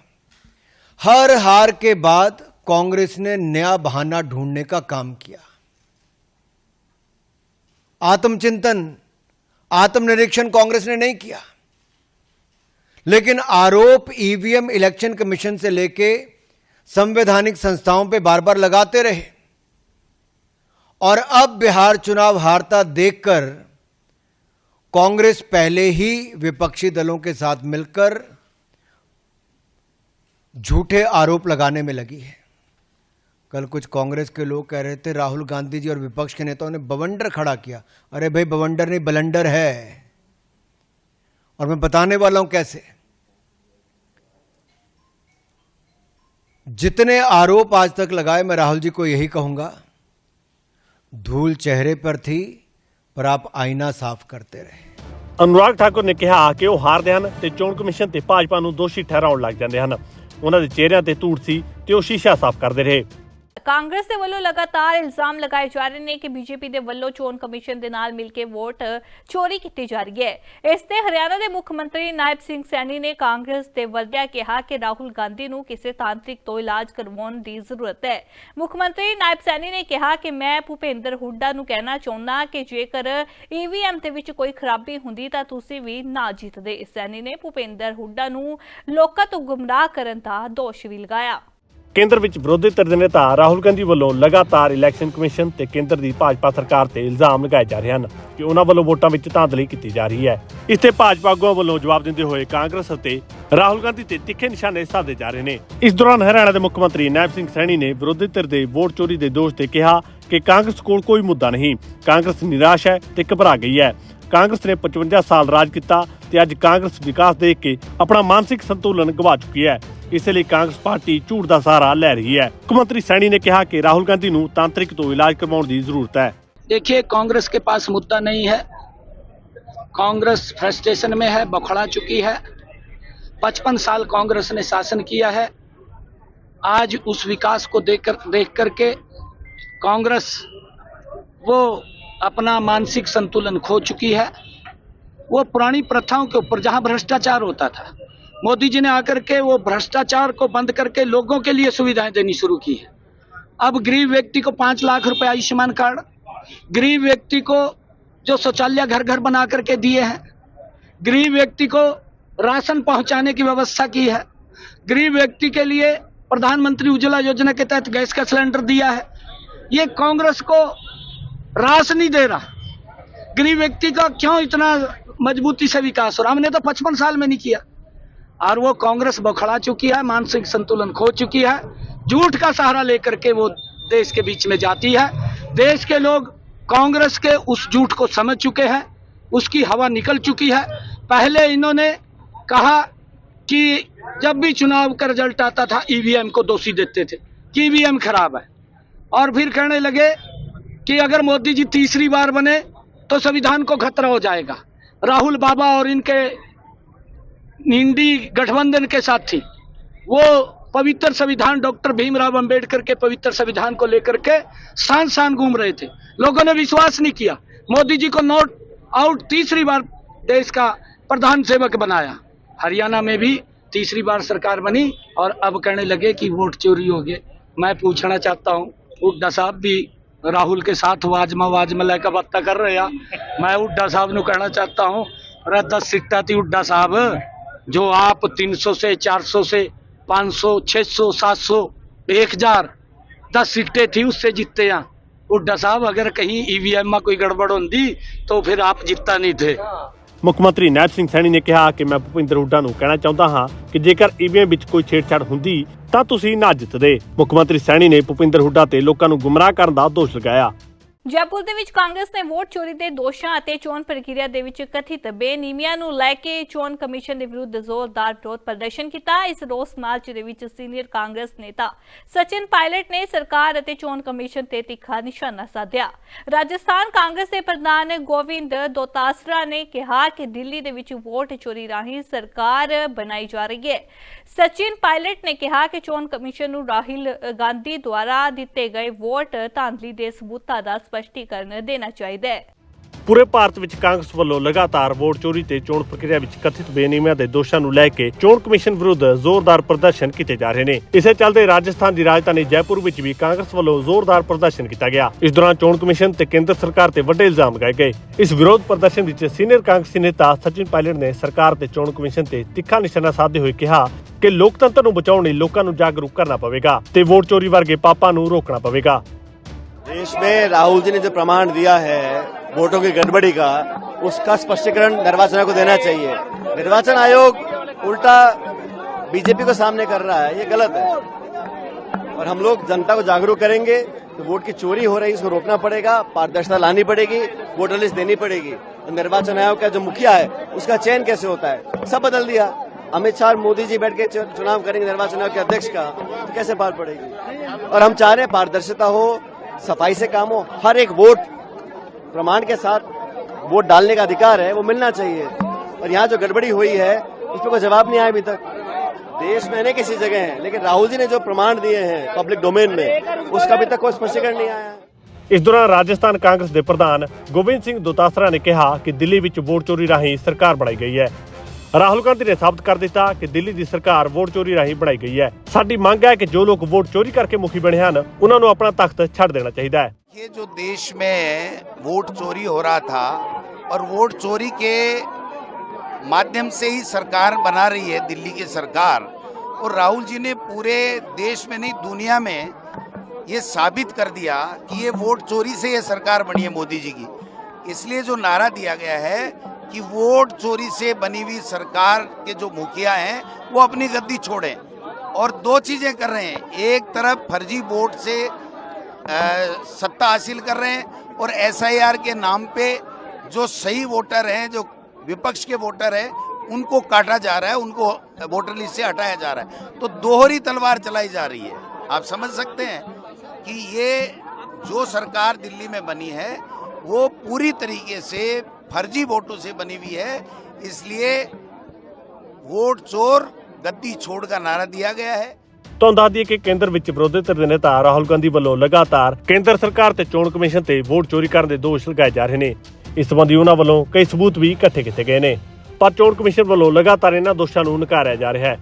हर हार के बाद कांग्रेस ने नया बहाना ढूँढने का काम किया। आत्मचिंतन, आत्मनिरीक्षण कांग्रेस ने नहीं किया। लेकिन आरोप ईवीएम इलेक्शन कमीशन से लेके संवैधानिक संस्थाओं पे बार बार लगाते रहे। और अब बिहार चुनाव हारता देखकर कांग्रेस पहले ही विपक्षी दलों के साथ मिलकर झूठे आरोप लगाने में लगी है। कल कुछ कांग्रेस के लोग कह रहे थे, राहुल गांधी जी और विपक्ष के नेताओं ने बवंडर खड़ा किया। अरे भाई, बवंडर नहीं, बलंडर है। और मैं बताने वाला हूँ कैसे? जितने आरोप आज तक लगाए मैं राहुल जी को यही कहूंगा धूल चेहरे पर थी पर आप आईना साफ करते रहे ਅਨੁਰਾਗ ਠਾਕੁਰ ਨੇ ਕਿਹਾ ਕਿ ਉਹ ਹਾਰਦੇ ਹਨ ਤੇ ਚੋਣ ਕਮਿਸ਼ਨ ਤੇ ਭਾਜਪਾ ਨੂੰ ਦੋਸ਼ੀ ਠਹਿਰਾਉਣ ਲੱਗ ਜਾਂਦੇ ਹਨ ਉਹਨਾਂ ਦੇ ਚਿਹਰਿਆਂ ਤੇ ਧੂੜ ਸੀ ਤੇ ਉਹ ਸ਼ੀਸ਼ਾ ਸਾਫ਼ ਕਰਦੇ ਰਹੇ ਕਾਂਗਰਸ ਦੇ ਵੱਲੋਂ ਲਗਾਤਾਰ ਇਲਜ਼ਾਮ ਲਗਾਏ ਜਾ ਰਹੇ ਨੇ ਕਿ ਬੀਜੇਪੀ ਦੇ ਵੱਲੋਂ ਚੋਣ ਕਮਿਸ਼ਨ ਦੇ ਨਾਲ ਮਿਲ ਕੇ ਵੋਟ ਚੋਰੀ ਕੀਤੀ ਜਾ ਰਹੀ ਹੈ। ਇਸ ਤੇ ਹਰਿਆਣਾ ਦੇ ਮੁੱਖ ਮੰਤਰੀ ਨਾਇਬ ਸਿੰਘ ਸੈਣੀ ਨੇ ਕਾਂਗਰਸ ਦੇ ਵਰਦਿਆਂ ਕਿਹਾ ਕਿ ਰਾਹੁਲ ਗਾਂਧੀ ਨੂੰ ਕਿਸੇ ਤਾਂਤਰਿਕ ਤੋਂ ਇਲਾਜ ਕਰਵਾਉਣ ਦੀ ਜ਼ਰੂਰਤ ਹੈ। ਮੁੱਖ ਮੰਤਰੀ ਨਾਇਬ ਸੈਣੀ ਨੇ ਕਿਹਾ ਕਿ ਮੈਂ ਭੁਪੇਂਦਰ ਹੁੱਡਾ ਨੂੰ ਕਹਿਣਾ ਚਾਹੁੰਦਾ ਕਿ ਜੇਕਰ ਈਵੀਐਮ ਦੇ ਵਿੱਚ ਕੋਈ ਖਰਾਬੀ ਹੁੰਦੀ ਤਾਂ ਤੁਸੀਂ ਵੀ ਨਾ ਜਿੱਤਦੇ। ਸੈਣੀ ਨੇ ਭੁਪੇਂਦਰ ਹੁੱਡਾ ਨੂੰ ਲੋਕਾਂ ਤੋਂ ਗੁੰਮਰਾਹ ਕਰਨ ਦਾ ਦੋਸ਼ ਵੀ ਲਗਾਇਆ। ਕੇਂਦਰ ਵਿੱਚ ਵਿਰੋਧੀ ਧਿਰ ਦੇ ਨੇਤਾ ਰਾਹੁਲ ਗਾਂਧੀ ਵੱਲੋਂ ਲਗਾਤਾਰ ਇਲੈਕਸ਼ਨ ਕਮਿਸ਼ਨ ਤੇ ਕੇਂਦਰ ਦੀ ਭਾਜਪਾ ਸਰਕਾਰ ਤੇ ਇਲਜ਼ਾਮ ਲਗਾਏ ਜਾ ਰਹੇ ਹਨ ਕਿ ਉਹਨਾਂ ਵੱਲੋਂ ਵੋਟਾਂ ਵਿੱਚ ਧਾਂਦਲੀ ਕੀਤੀ ਜਾ ਰਹੀ ਹੈ। ਇਸ ਤੇ ਭਾਜਪਾ ਆਗੂਆਂ ਵੱਲੋਂ ਜਵਾਬ ਦਿੰਦੇ ਹੋਏ ਕਾਂਗਰਸ ਅਤੇ ਰਾਹੁਲ ਗਾਂਧੀ ਤੇ ਤਿੱਖੇ ਨਿਸ਼ਾਨੇ ਸਾਧੇ ਜਾ ਰਹੇ ਨੇ। ਇਸ ਦੌਰਾਨ ਹਰਿਆਣਾ ਦੇ ਮੁੱਖ ਮੰਤਰੀ ਨਾਇਬ ਸਿੰਘ ਸੈਣੀ ਨੇ ਵਿਰੋਧੀ ਧਿਰ ਦੇ ਵੋਟ ਚੋਰੀ ਦੇ ਦੋਸ਼ ਤੇ ਕਿਹਾ ਕਿ ਕਾਂਗਰਸ ਕੋਲ ਕੋਈ ਮੁੱਦਾ ਨਹੀਂ। ਕਾਂਗਰਸ ਨਿਰਾਸ਼ ਹੈ ਤੇ ਘਬਰਾ ਗਈ ਹੈ। ਕਾਂਗਰਸ ਨੇ 55 ਸਾਲ ਰਾਜ ਕੀਤਾ ਤੇ ਅੱਜ ਕਾਂਗਰਸ ਵਿਕਾਸ ਦੇਖ ਕੇ ਆਪਣਾ ਮਾਨਸਿਕ ਸੰਤੁਲਨ ਗਵਾ ਚੁੱਕੀ ਹੈ ਇਸੇ ਲਈ ਕਾਂਗਰਸ ਪਾਰਟੀ ਝੂਠ ਦਾ ਸਹਾਰਾ ਲੈ ਰਹੀ ਹੈ ਮੁੱਖ ਮੰਤਰੀ ਸੈਣੀ ਨੇ ਕਿਹਾ ਕਿ ਰਾਹੁਲ ਗਾਂਧੀ ਨੂੰ ਤਾਂਤਰਿਕ ਤੋਂ ਇਲਾਜ ਕਰਵਾਉਣ ਦੀ ਜ਼ਰੂਰਤ ਹੈ देखिए कांग्रेस के पास मुद्दा नहीं है कांग्रेस फ्रस्ट्रेशन में है बखड़ा चुकी है पचपन साल कांग्रेस ने शासन किया है आज उस विकास को देख कर देख करके कांग्रेस वो अपना मानसिक संतुलन खो चुकी है। वो पुरानी प्रथाओं के ऊपर, जहाँ भ्रष्टाचार होता था, मोदी जी ने आकर के वो भ्रष्टाचार को बंद करके लोगों के लिए सुविधाएँ देनी शुरू की है। अब गरीब व्यक्ति को पाँच लाख रुपए आयुष्मान कार्ड, गरीब व्यक्ति को जो शौचालय घर घर बना करके दिए हैं, गरीब व्यक्ति को राशन पहुँचाने की व्यवस्था की है, गरीब व्यक्ति के लिए प्रधानमंत्री उज्ज्वला योजना के तहत गैस का सिलेंडर दिया है। ये कांग्रेस को रास नहीं दे रहा। गरीब व्यक्ति का क्यों इतना मजबूती से विकास हो रहा? हमने तो पचपन साल में नहीं किया। और वो कांग्रेस बखड़ा चुकी है, मानसिक संतुलन खो चुकी है। झूठ का सहारा लेकर के वो देश के बीच में जाती है। देश के लोग कांग्रेस के उस झूठ को समझ चुके हैं, उसकी हवा निकल चुकी है। पहले इन्होंने कहा कि जब भी चुनाव का रिज़ल्ट आता था, ईवीएम को दोषी देते थे, कि ईवीएम खराब है। और फिर कहने लगे कि अगर मोदी जी तीसरी बार बने तो संविधान को खतरा हो जाएगा। राहुल बाबा और इनके इंडी गठबंधन के साथी, वो पवित्र संविधान, डॉक्टर भीमराव अंबेडकर के पवित्र संविधान को लेकर के शान शान घूम रहे थे। लोगों ने विश्वास नहीं किया। मोदी जी को नोट आउट तीसरी बार देश का प्रधान सेवक बनाया। हरियाणा में भी तीसरी बार सरकार बनी और अब कहने लगे कि वोट चोरी हो गए। मैं पूछना चाहता हूँ हुड्डा साहब भी राहुल के साथ वाजमा वाजमा लेकर बात कर रहे हैं मैं हुड्डा साहब ਨੂੰ कहना चाहता हूँ अरे दस सिक्टा थी हुड्डा साहब जो आप 300 से 400 से 500 600 700 एक हजार दस सीटें थी उससे जीतते हैं हुड्डा साहब अगर कहीं ईवीएम में कोई गड़बड़ होती तो फिर आप जीतता नहीं थे ਮੁੱਖ ਮੰਤਰੀ ਨੈਬ ਸਿੰਘ ਸੈਣੀ ਨੇ ਕਿਹਾ ਕਿ ਮੈਂ ਭੁਪਿੰਦਰ ਹੁੱਡਾ ਨੂੰ ਕਹਿਣਾ ਚਾਹੁੰਦਾ ਹਾਂ ਕਿ ਜੇਕਰ ਈਵੀਐਮ ਵਿੱਚ ਕੋਈ ਛੇੜਛਾੜ ਹੁੰਦੀ, ਤਾਂ ਤੁਸੀਂ ਨਾ ਜਿੱਤਦੇ। ਮੁੱਖ ਮੰਤਰੀ ਸੈਣੀ ਨੇ ਭੁਪਿੰਦਰ ਹੁੱਡਾ ਤੇ ਲੋਕਾਂ ਨੂੰ ਗੁੰਮਰਾਹ ਕਰਨ ਦਾ ਦੋਸ਼ ਲਗਾਇਆ। ਜੈਪੁਰ ਦੇ ਵਿੱਚ ਕਾਂਗਰਸ ਨੇ ਵੋਟ ਚੋਰੀ ਦੇ ਦੋਸ਼ਾਂ ਅਤੇ ਚੋਣ ਪ੍ਰਕਿਰਿਆ ਦੇ ਵਿੱਚ ਕਥਿਤ ਬੇਨੀਮੀਆਂ ਨੂੰ ਲੈ ਕੇ ਚੋਣ ਕਮਿਸ਼ਨ ਦੇ ਵਿਰੁੱਧ ਜ਼ੋਰਦਾਰ ਵਿਰੋਧ ਪ੍ਰਦਰਸ਼ਨ ਕੀਤਾ। ਇਸ ਰੋਸ ਮਾਰਚ ਦੇ ਵਿੱਚ ਸੀਨੀਅਰ ਕਾਂਗਰਸ ਨੇਤਾ ਸਚਿਨ ਪਾਇਲਟ ਨੇ ਸਰਕਾਰ ਅਤੇ ਚੋਣ ਕਮਿਸ਼ਨ ਤੇ ਤਿੱਖਾ ਨਿਸ਼ਾਨਾ ਸਾਧਿਆ। ਰਾਜਸਥਾਨ ਕਾਂਗਰਸ ਦੇ ਪ੍ਰਧਾਨ ਗੋਵਿੰਦ ਦੋਤਾਸਰਾ ਨੇ ਕਿਹਾ ਕਿ ਦਿੱਲੀ ਦੇ ਵਿੱਚ ਵੋਟ ਚੋਰੀ ਰਾਹੀਂ ਸਰਕਾਰ ਬਣਾਈ ਜਾ ਰਹੀ ਹੈ। ਸਚਿਨ ਪਾਇਲਟ ਨੇ ਕਿਹਾ ਕਿ ਚੋਣ ਕਮਿਸ਼ਨ ਨੂੰ ਰਾਹੁਲ ਗਾਂਧੀ ਦੁਆਰਾ ਦਿੱਤੇ ਗਏ ਵੋਟ ਧਾਂਦਲੀ ਦੇ ਸਬੂਤਾਂ ਦਾ ਸਪਸ਼ਟੀਕਰਨ ਦੇਣਾ ਚਾਹੀਦਾ ਹੈ। ਪੂਰੇ ਭਾਰਤ ਵਿੱਚ ਕਾਂਗਰਸ ਵੱਲੋਂ ਲਗਾਤਾਰ ਵੋਟ ਚੋਰੀ ਤੇ ਚੋਣ ਪ੍ਰਕਿਰਿਆ ਵਿੱਚ ਕਥਿਤ ਬੇਨਿਯਮੀਆਂ ਦੇ ਦੋਸ਼ਾਂ ਨੂੰ ਲੈ ਕੇ ਚੋਣ ਕਮਿਸ਼ਨ ਵਿਰੁੱਧ ਜ਼ੋਰਦਾਰ ਪ੍ਰਦਰਸ਼ਨ ਕੀਤੇ ਜਾ ਰਹੇ ਨੇ। ਇਸੇ ਚੱਲਦੇ ਰਾਜਸਥਾਨ ਦੀ ਰਾਜਧਾਨੀ ਜੈਪੁਰ ਵਿੱਚ ਵੀ ਕਾਂਗਰਸ ਵੱਲੋਂ ਜ਼ੋਰਦਾਰ ਪ੍ਰਦਰਸ਼ਨ ਕੀਤਾ ਗਿਆ। ਇਸ ਦੌਰਾਨ ਚੋਣ ਕਮਿਸ਼ਨ ਤੇ ਕੇਂਦਰ ਸਰਕਾਰ ਤੇ ਵੱਡੇ ਇਲਜ਼ਾਮ ਲਗਾਏ ਗਏ। ਇਸ ਵਿਰੋਧ ਪ੍ਰਦਰਸ਼ਨ ਵਿੱਚ ਸੀਨੀਅਰ ਕਾਂਗਰਸੀ ਨੇਤਾ ਸਚਿਨ ਪਾਇਲਟ ਨੇ ਸਰਕਾਰ ਤੇ ਚੋਣ ਕਮਿਸ਼ਨ ਤੇ ਤਿੱਖਾ ਨਿਸ਼ਾਨਾ ਸਾਧਦੇ ਹੋਏ ਕਿਹਾ ਕਿ ਲੋਕਤੰਤਰ ਨੂੰ ਬਚਾਉਣ ਲਈ ਲੋਕਾਂ ਨੂੰ ਜਾਗਰੂਕ ਕਰਨਾ ਪਵੇਗਾ ਤੇ ਵੋਟ ਚੋਰੀ ਵਰਗੇ ਪਾਪਾਂ ਨੂੰ ਰੋਕਣਾ ਪਵੇਗਾ। देश में राहुल जी ने जो प्रमाण दिया है वोटों की गड़बड़ी का, उसका स्पष्टीकरण निर्वाचन आयोग को देना चाहिए। निर्वाचन आयोग उल्टा बीजेपी को सामने कर रहा है, ये गलत है। और हम लोग जनता को जागरूक करेंगे तो वोट की चोरी हो रही है, इसको रोकना पड़ेगा, पारदर्शिता लानी पड़ेगी, वोटर लिस्ट देनी पड़ेगी। और निर्वाचन आयोग का जो मुखिया है, उसका चयन कैसे होता है? सब बदल दिया। अमित शाह मोदी जी बैठ के चुनाव करेंगे, निर्वाचन आयोग के अध्यक्ष का तो कैसे पार पड़ेगी? और हम चाह रहे हैं पारदर्शिता हो सफाई से काम हो हर एक वोट प्रमाण के साथ वोट डालने का अधिकार है वो मिलना चाहिए और यहाँ जो गड़बड़ी हुई है उस पर कोई जवाब नहीं आया अभी तक देश में अनेक ऐसी जगह है लेकिन राहुल जी ने जो प्रमाण दिए हैं पब्लिक डोमेन में उसका अभी तक कोई स्पष्टीकरण नहीं आया है ਇਸ ਦੌਰਾਨ ਰਾਜਸਥਾਨ ਕਾਂਗਰਸ ਦੇ ਪ੍ਰਧਾਨ ਗੋਬਿੰਦ ਸਿੰਘ ਦੋਤਾਸਰਾ ਨੇ ਕਿਹਾ ਕਿ ਦਿੱਲੀ ਵਿੱਚ ਵੋਟ ਚੋਰੀ ਰਾਹੀਂ ਸਰਕਾਰ ਬਣਾਈ ਗਈ ਹੈ ਰਾਹੁਲ ਗਾਂਧੀ ਨੇ ਸਾਬਤ ਕਰ ਦਿੱਤਾ ਕਿ ਦਿੱਲੀ ਦੀ ਸਰਕਾਰ ਵੋਟ ਚੋਰੀ ਰਾਹੀਂ ਬਣਾਈ ਗਈ ਹੈ ਸਾਡੀ ਮੰਗ ਹੈ ਕਿ ਜੋ ਲੋਕ ਵੋਟ ਚੋਰੀ ਕਰਕੇ ਮੁਖੀ ਬਣੇ ਹਨ ਉਹਨਾਂ ਨੂੰ ਆਪਣਾ ਤਖਤ ਛੱਡ ਦੇਣਾ ਚਾਹੀਦਾ ਹੈ ये जो देश में वोट चोरी हो रहा था और वोट चोरी के माध्यम से ही सरकार बना रही है दिल्ली की सरकार और राहुल जी ने पूरे देश में नहीं दुनिया में ये साबित कर दिया कि ये वोट चोरी से ये सरकार बनी है मोदी जी की इसलिए जो नारा दिया गया है कि वोट चोरी से बनी हुई सरकार के जो मुखिया हैं वो अपनी गद्दी छोड़ें। और दो चीज़ें कर रहे हैं। एक तरफ़ फर्जी वोट से अ, सत्ता हासिल कर रहे हैं और एसआईआर के नाम पे जो सही वोटर हैं जो विपक्ष के वोटर हैं उनको काटा जा रहा है उनको वोटर लिस्ट से हटाया जा रहा है। तो दोहरी तलवार चलाई जा रही है। आप समझ सकते हैं कि ये जो सरकार दिल्ली में बनी है वो पूरी तरीके से फर्जी वोटों से बनी हुई है इसलिए वोट चोर गद्दी छोड़ का नारा दिया गया है ਤੁਹਾਨੂੰ ਦੱਸ ਦਈਏ ਕਿ ਕੇਂਦਰ ਵਿੱਚ ਵਿਰੋਧੀ ਧਿਰ ਦੇ ਨੇਤਾ ਰਾਹੁਲ ਗਾਂਧੀ ਵੱਲੋਂ ਲਗਾਤਾਰ ਕੇਂਦਰ ਸਰਕਾਰ ਤੇ ਚੋਣ ਕਮਿਸ਼ਨ ਤੇ ਵੋਟ ਚੋਰੀ ਕਰਨ ਦੇ ਦੋਸ਼ ਲਗਾਏ ਜਾ ਰਹੇ ਨੇ ਇਸ ਸੰਬੰਧੀ ਉਹਨਾਂ ਵੱਲੋਂ ਕਈ ਸਬੂਤ ਵੀ ਇਕੱਠੇ ਕੀਤੇ ਗਏ ਨੇ ਪਰ ਚੋਣ ਕਮਿਸ਼ਨ ਵੱਲੋਂ ਲਗਾਤਾਰ ਇਹਨਾਂ ਦੋਸ਼ਾਂ ਨੂੰ ਨਕਾਰਿਆ ਜਾ ਰਿਹਾ ਹੈ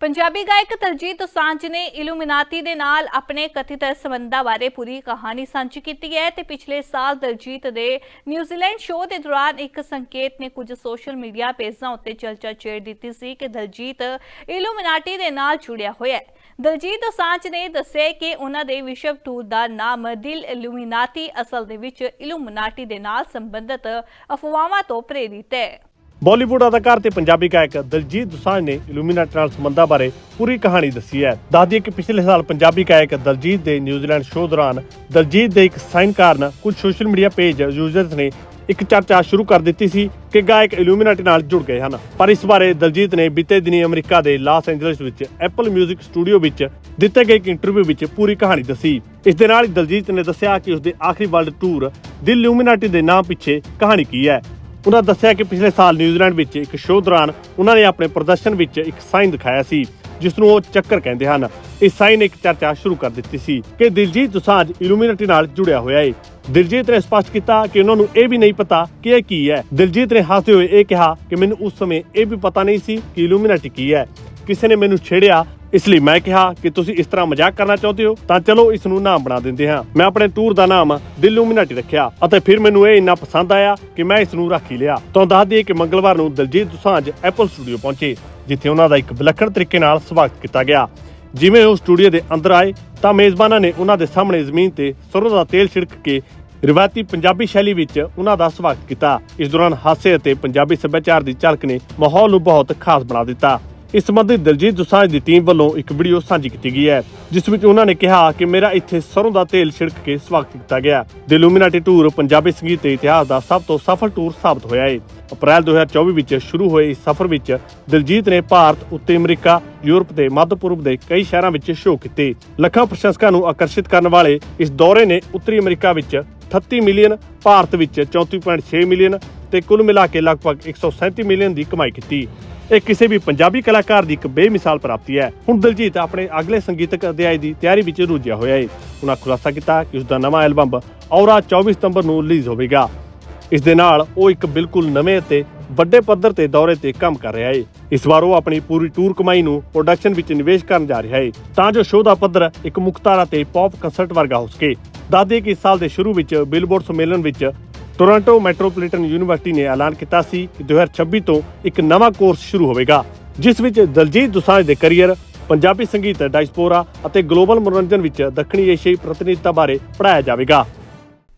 ਪੰਜਾਬੀ ਗਾਇਕ ਦਲਜੀਤ ਦੋਸਾਂਝ ਨੇ ਇਲੂਮੀਨਾਤੀ ਦੇ ਨਾਲ ਆਪਣੇ ਕਥਿਤ ਸੰਬੰਧਾਂ ਬਾਰੇ ਪੂਰੀ ਕਹਾਣੀ ਸਾਂਝੀ ਕੀਤੀ ਹੈ ਤੇ ਪਿਛਲੇ ਸਾਲ ਦਲਜੀਤ ਦੇ ਨਿਊਜ਼ੀਲੈਂਡ ਸ਼ੋਅ ਦੇ ਦੌਰਾਨ ਇੱਕ ਸੰਕੇਤ ਨੇ ਕੁਝ ਸੋਸ਼ਲ ਮੀਡੀਆ ਪੇਜਾਂ ਉੱਤੇ ਚਰਚਾ ਛੇੜ ਦਿੱਤੀ ਸੀ ਕਿ ਦਲਜੀਤ ਇਲੂਮੀਨਾਟੀ ਦੇ ਨਾਲ ਜੁੜਿਆ ਹੋਇਆ ਹੈ। ਦਲਜੀਤ ਦੋਸਾਂਝ ਨੇ ਦੱਸਿਆ ਕਿ ਉਹਨਾਂ ਦੇ ਵਿਸ਼ਵ ਟੂਰ ਦਾ ਨਾਮ ਦਿਲ ਇਲੂਮੀਨਾਤੀ ਅਸਲ ਦੇ ਵਿੱਚ ਇਲੂਮੀਨਾਟੀ ਦੇ ਨਾਲ ਸੰਬੰਧਿਤ ਅਫਵਾਹਾਂ ਤੋਂ ਪ੍ਰੇਰਿਤ ਹੈ। ਬਾਲੀਵੁੱਡ ਅਦਾਕਾਰ ਤੇ ਪੰਜਾਬੀ ਗਾਇਕ ਦਲਜੀਤ ਦੋਸਾਂਝ ਨੇ ਇਲੂਮੀਨਾਟੀ ਨਾਲ ਸੰਬੰਧਾਂ ਬਾਰੇ ਪੂਰੀ ਕਹਾਣੀ ਦੱਸੀ ਹੈ। ਦੱਸ ਕਿ ਪਿਛਲੇ ਸਾਲ ਪੰਜਾਬੀ ਗਾਇਕ ਦਲਜੀਤ ਦੇ ਨਿਊਜ਼ੀਲੈਂਡ ਸ਼ੋਅ ਦੌਰਾਨ ਦਲਜੀਤ ਦੇ ਇੱਕ ਸਾਈਨ ਕਾਰਨ ਕੁਝ ਸੋਸ਼ਲ ਮੀਡੀਆ ਪੇਜ ਯੂਜ਼ਰਸ ਨੇ ਇੱਕ ਚਰਚਾ ਸ਼ੁਰੂ ਕਰ ਦਿੱਤੀ ਸੀ ਕਿ ਗਾਇਕ ਇਲੂਮੀਨਾਟੀ ਨਾਲ ਜੁੜ ਗਏ ਹਨ। ਪਰ ਇਸ ਬਾਰੇ ਦਲਜੀਤ ਨੇ ਬੀਤੇ ਦਿਨੀ ਅਮਰੀਕਾ ਦੇ ਲਾਸ ਐਂਜਲਸ ਵਿੱਚ ਐਪਲ 뮤직 ਸਟੂਡੀਓ ਵਿੱਚ ਦਿੱਤੇ ਗਏ ਇੱਕ ਇੰਟਰਵਿਊ ਵਿੱਚ ਪੂਰੀ ਕਹਾਣੀ ਦੱਸੀ। ਇਸ ਦੇ ਨਾਲ ਹੀ ਦਲਜੀਤ ਨੇ ਦੱਸਿਆ ਕਿ ਉਸ ਦੇ ਆਖਰੀ ਵਰਲਡ ਟੂਰ ਦਿਲ ਇਲੂਮੀਨਾਟੀ ਦੇ ਨਾਮ ਪਿੱਛੇ ਕਹਾਣੀ ਕੀ ਹੈ। ਉਹਨਾਂ ਦੱਸਿਆ ਕਿ ਪਿਛਲੇ ਸਾਲ ਨਿਊਜ਼ੀਲੈਂਡ ਵਿੱਚ ਇੱਕ ਸ਼ੋਅ ਦੌਰਾਨ ਉਹਨਾਂ ਨੇ ਆਪਣੇ ਪ੍ਰਦਰਸ਼ਨ ਵਿੱਚ ਇੱਕ ਸਾਈਨ ਦਿਖਾਇਆ ਸੀ, ਜਿਸ ਨੂੰ ਉਹ ਚੱਕਰ ਕਹਿੰਦੇ ਹਨ। ਇਸ ਸਾਈਨ ਇੱਕ ਚਰਚਾ ਸ਼ੁਰੂ ਕਰ ਦਿੱਤੀ ਸੀ ਕਿ ਦਿਲਜੀਤ ਦੋਸਾਂਝ ਇਲੂਮੀਨਾਟੀ ਨਾਲ ਜੁੜਿਆ ਹੋਇਆ ਹੈ ਦਿਲਜੀਤ ਨੇ ਸਪਸ਼ਟ ਕੀਤਾ ਕਿ ਉਹਨਾਂ ਨੂੰ ਇਹ ਵੀ ਨਹੀਂ ਪਤਾ ਕਿ ਇਹ ਕੀ ਹੈ। ਦਿਲਜੀਤ ਨੇ ਹੱਸਦੇ ਹੋਏ ਇਹ ਕਿਹਾ ਕਿ ਮੈਨੂੰ ਉਸ ਸਮੇਂ ਇਹ ਵੀ ਪਤਾ ਨਹੀਂ ਸੀ ਕਿ ਇਲੂਮੀਨਾਟੀ ਕੀ ਹੈ। ਕਿਸੇ ਨੇ ਮੈਨੂੰ ਛੇੜਿਆ ਇਸ ਲਈ ਮੈਂ ਕਿਹਾ ਕਿ ਤੁਸੀਂ ਇਸ ਤਰ੍ਹਾਂ ਮਜ਼ਾਕ ਕਰਨਾ ਚਾਹੁੰਦੇ ਹੋ ਤਾਂ ਚਲੋ ਇਸ ਨੂੰ ਨਾਮ ਬਣਾ ਦਿੰਦੇ ਹਾਂ। ਮੈਂ ਆਪਣੇ ਟੂਰ ਦਾ ਨਾਮ ਦਿਲੂਮੀਨਾਟੀ ਰੱਖਿਆ ਅਤੇ ਫਿਰ ਮੈਨੂੰ ਇਹ ਇੰਨਾ ਪਸੰਦ ਆਇਆ ਕਿ ਮੈਂ ਇਸ ਨੂੰ ਰੱਖ ਹੀ ਲਿਆ। ਤੁਹਾਨੂੰ ਦੱਸ ਦਈਏ ਕਿ ਮੰਗਲਵਾਰ ਨੂੰ ਦਲਜੀਤ ਦੋਸਾਂਝ ਐਪਲ ਸਟੂਡੀਓ ਪਹੁੰਚੇ, ਜਿੱਥੇ ਉਹਨਾਂ ਦਾ ਇੱਕ ਵਿਲੱਖਣ ਤਰੀਕੇ ਨਾਲ ਸਵਾਗਤ ਕੀਤਾ ਗਿਆ। ਜਿਵੇਂ ਉਹ ਸਟੂਡੀਓ ਦੇ ਅੰਦਰ ਆਏ, ਤਾਂ ਮੇਜ਼ਬਾਨਾਂ ਨੇ ਉਹਨਾਂ ਦੇ ਸਾਹਮਣੇ ਜ਼ਮੀਨ ਤੇ ਸਰੋਂ ਦਾ ਤੇਲ ਛਿੜਕ ਕੇ ਰਿਵਾਇਤੀ ਪੰਜਾਬੀ ਸ਼ੈਲੀ ਵਿੱਚ ਉਹਨਾਂ ਦਾ ਸਵਾਗਤ ਕੀਤਾ। ਇਸ ਦੌਰਾਨ ਹਾਸੇ ਅਤੇ ਪੰਜਾਬੀ ਸੱਭਿਆਚਾਰ ਦੀ ਝਲਕ ਨੇ ਮਾਹੌਲ ਨੂੰ ਬਹੁਤ ਖਾਸ ਬਣਾ ਦਿੱਤਾ। ਇਸ ਸੰਬੰਧੀ ਦਿਲਜੀਤ ਦੋਸਾਂਝ ਦੀ ਟੀਮ ਵੱਲੋਂ ਇੱਕ ਵੀਡੀਓ ਸਾਂਝੀ ਕੀਤੀ ਗਈ ਹੈ, ਜਿਸ ਵਿੱਚ ਉਹਨਾਂ ਨੇ ਕਿਹਾ ਕਿ ਮੇਰਾ ਇੱਥੇ ਸਰੋਂ ਦਾ ਤੇਲ ਛਿੜਕ ਕੇ ਸਵਾਗਤ ਕੀਤਾ ਗਿਆ। ਦਿਲੂਮੀਨਾਟੀ ਟੂਰ ਪੰਜਾਬੀ ਸੰਗੀਤ ਦੇ ਇਤਿਹਾਸ ਦਾ ਸਭ ਤੋਂ ਸਫਲ ਟੂਰ ਸਾਬਤ ਹੋਇਆ ਹੈ ਅਪ੍ਰੈਲ 2024 ਵਿੱਚ ਸ਼ੁਰੂ ਹੋਏ ਇਸ ਸਫ਼ਰ ਵਿੱਚ ਦਿਲਜੀਤ ਨੇ ਭਾਰਤ, ਉੱਤਰੀ ਅਮਰੀਕਾ, ਯੂਰਪ ਤੇ ਮੱਧ ਪੂਰਬ ਦੇ ਕਈ ਸ਼ਹਿਰਾਂ ਵਿੱਚ ਸ਼ੋਅ ਕੀਤੇ। ਲੱਖਾਂ ਪ੍ਰਸ਼ੰਸਕਾਂ ਨੂੰ ਆਕਰਸ਼ਿਤ ਕਰਨ ਵਾਲੇ ਇਸ ਦੌਰੇ ਨੇ ਉੱਤਰੀ ਅਮਰੀਕਾ ਵਿੱਚ 38 ਮਿਲੀਅਨ, ਭਾਰਤ ਵਿੱਚ 34.6 ਮਿਲੀਅਨ ਤੇ ਕੁੱਲ ਮਿਲਾ ਕੇ ਲਗਭਗ 137 ਮਿਲੀਅਨ ਦੀ ਕਮਾਈ ਕੀਤੀ। ਇਹ ਕਿਸੇ ਵੀ ਪੰਜਾਬੀ ਕਲਾਕਾਰ ਦੀ ਇੱਕ ਬੇਮਿਸਾਲ ਪ੍ਰਾਪਤੀ ਹੈ। ਹੁਣ ਦਿਲਜੀਤ ਆਪਣੇ ਅਗਲੇ ਸੰਗੀਤਕ ਅਧਿਆਇ ਦੀ ਤਿਆਰੀ ਵਿੱਚ ਰੁੱਝਿਆ ਹੋਇਆ ਹੈ ਉਹਨਾਂ ਖੁਲਾਸਾ ਕੀਤਾ ਕਿ ਉਸ ਦਾ ਨਵਾਂ ਐਲਬਮ ਔਰਾ 24 ਸਤੰਬਰ ਨੂੰ ਰਿਲੀਜ਼ ਹੋਵੇਗਾ। ਇਸ ਦੇ ਨਾਲ ਉਹ ਇੱਕ ਬਿਲਕੁਲ ਨਵੇਂ ਅਤੇ ਵੱਡੇ ਪੱਧਰ ਤੇ ਦੌਰੇ ਤੇ ਕੰਮ ਕਰ ਰਿਹਾ ਹੈ ਇਸ ਵਾਰ ਉਹ ਆਪਣੀ ਪੂਰੀ ਟੂਰ ਕਮਾਈ ਨੂੰ ਪ੍ਰੋਡਕਸ਼ਨ ਵਿੱਚ ਨਿਵੇਸ਼ ਕਰਨ ਜਾ ਰਿਹਾ ਹੈ ਤਾਂ ਜੋ ਸ਼ੋਅ ਦਾ ਪੱਧਰ ਇੱਕ ਮੁਖਤਾਰਾ ਤੇ ਪੌਪ ਕੰਸਰਟ ਵਰਗਾ ਹੋ ਸਕੇ। ਦੱਸਦੇ ਕਿ ਇਸ ਸਾਲ ਦੇ ਸ਼ੁਰੂ ਵਿੱਚ ਬਿਲਬੋਰਡ ਸੰਮੇਲਨ ਵਿੱਚ ਟੋਰਾਂਟੋ ਮੈਟਰੋਪੋਲੀਟਨ ਯੂਨੀਵਰਸਿਟੀ ਨੇ ਐਲਾਨ ਕੀਤਾ ਸੀ ਕਿ 2026 ਤੋਂ ਇੱਕ ਨਵਾਂ ਕੋਰਸ ਸ਼ੁਰੂ ਹੋਵੇਗਾ, ਜਿਸ ਵਿੱਚ ਦਲਜੀਤ ਦੁਸਾਂਝ ਦੇ ਕੈਰੀਅਰ ਪੰਜਾਬੀ ਸੰਗੀਤ ਡਾਇਸਪੋਰਾ ਅਤੇ ਗਲੋਬਲ ਮਨੋਰੰਜਨ ਵਿੱਚ ਦੱਖਣੀ ਏਸ਼ੀਆਈ ਪ੍ਰਤੀਨਿਧਤਾ ਬਾਰੇ ਪੜ੍ਹਾਇਆ ਜਾਵੇਗਾ।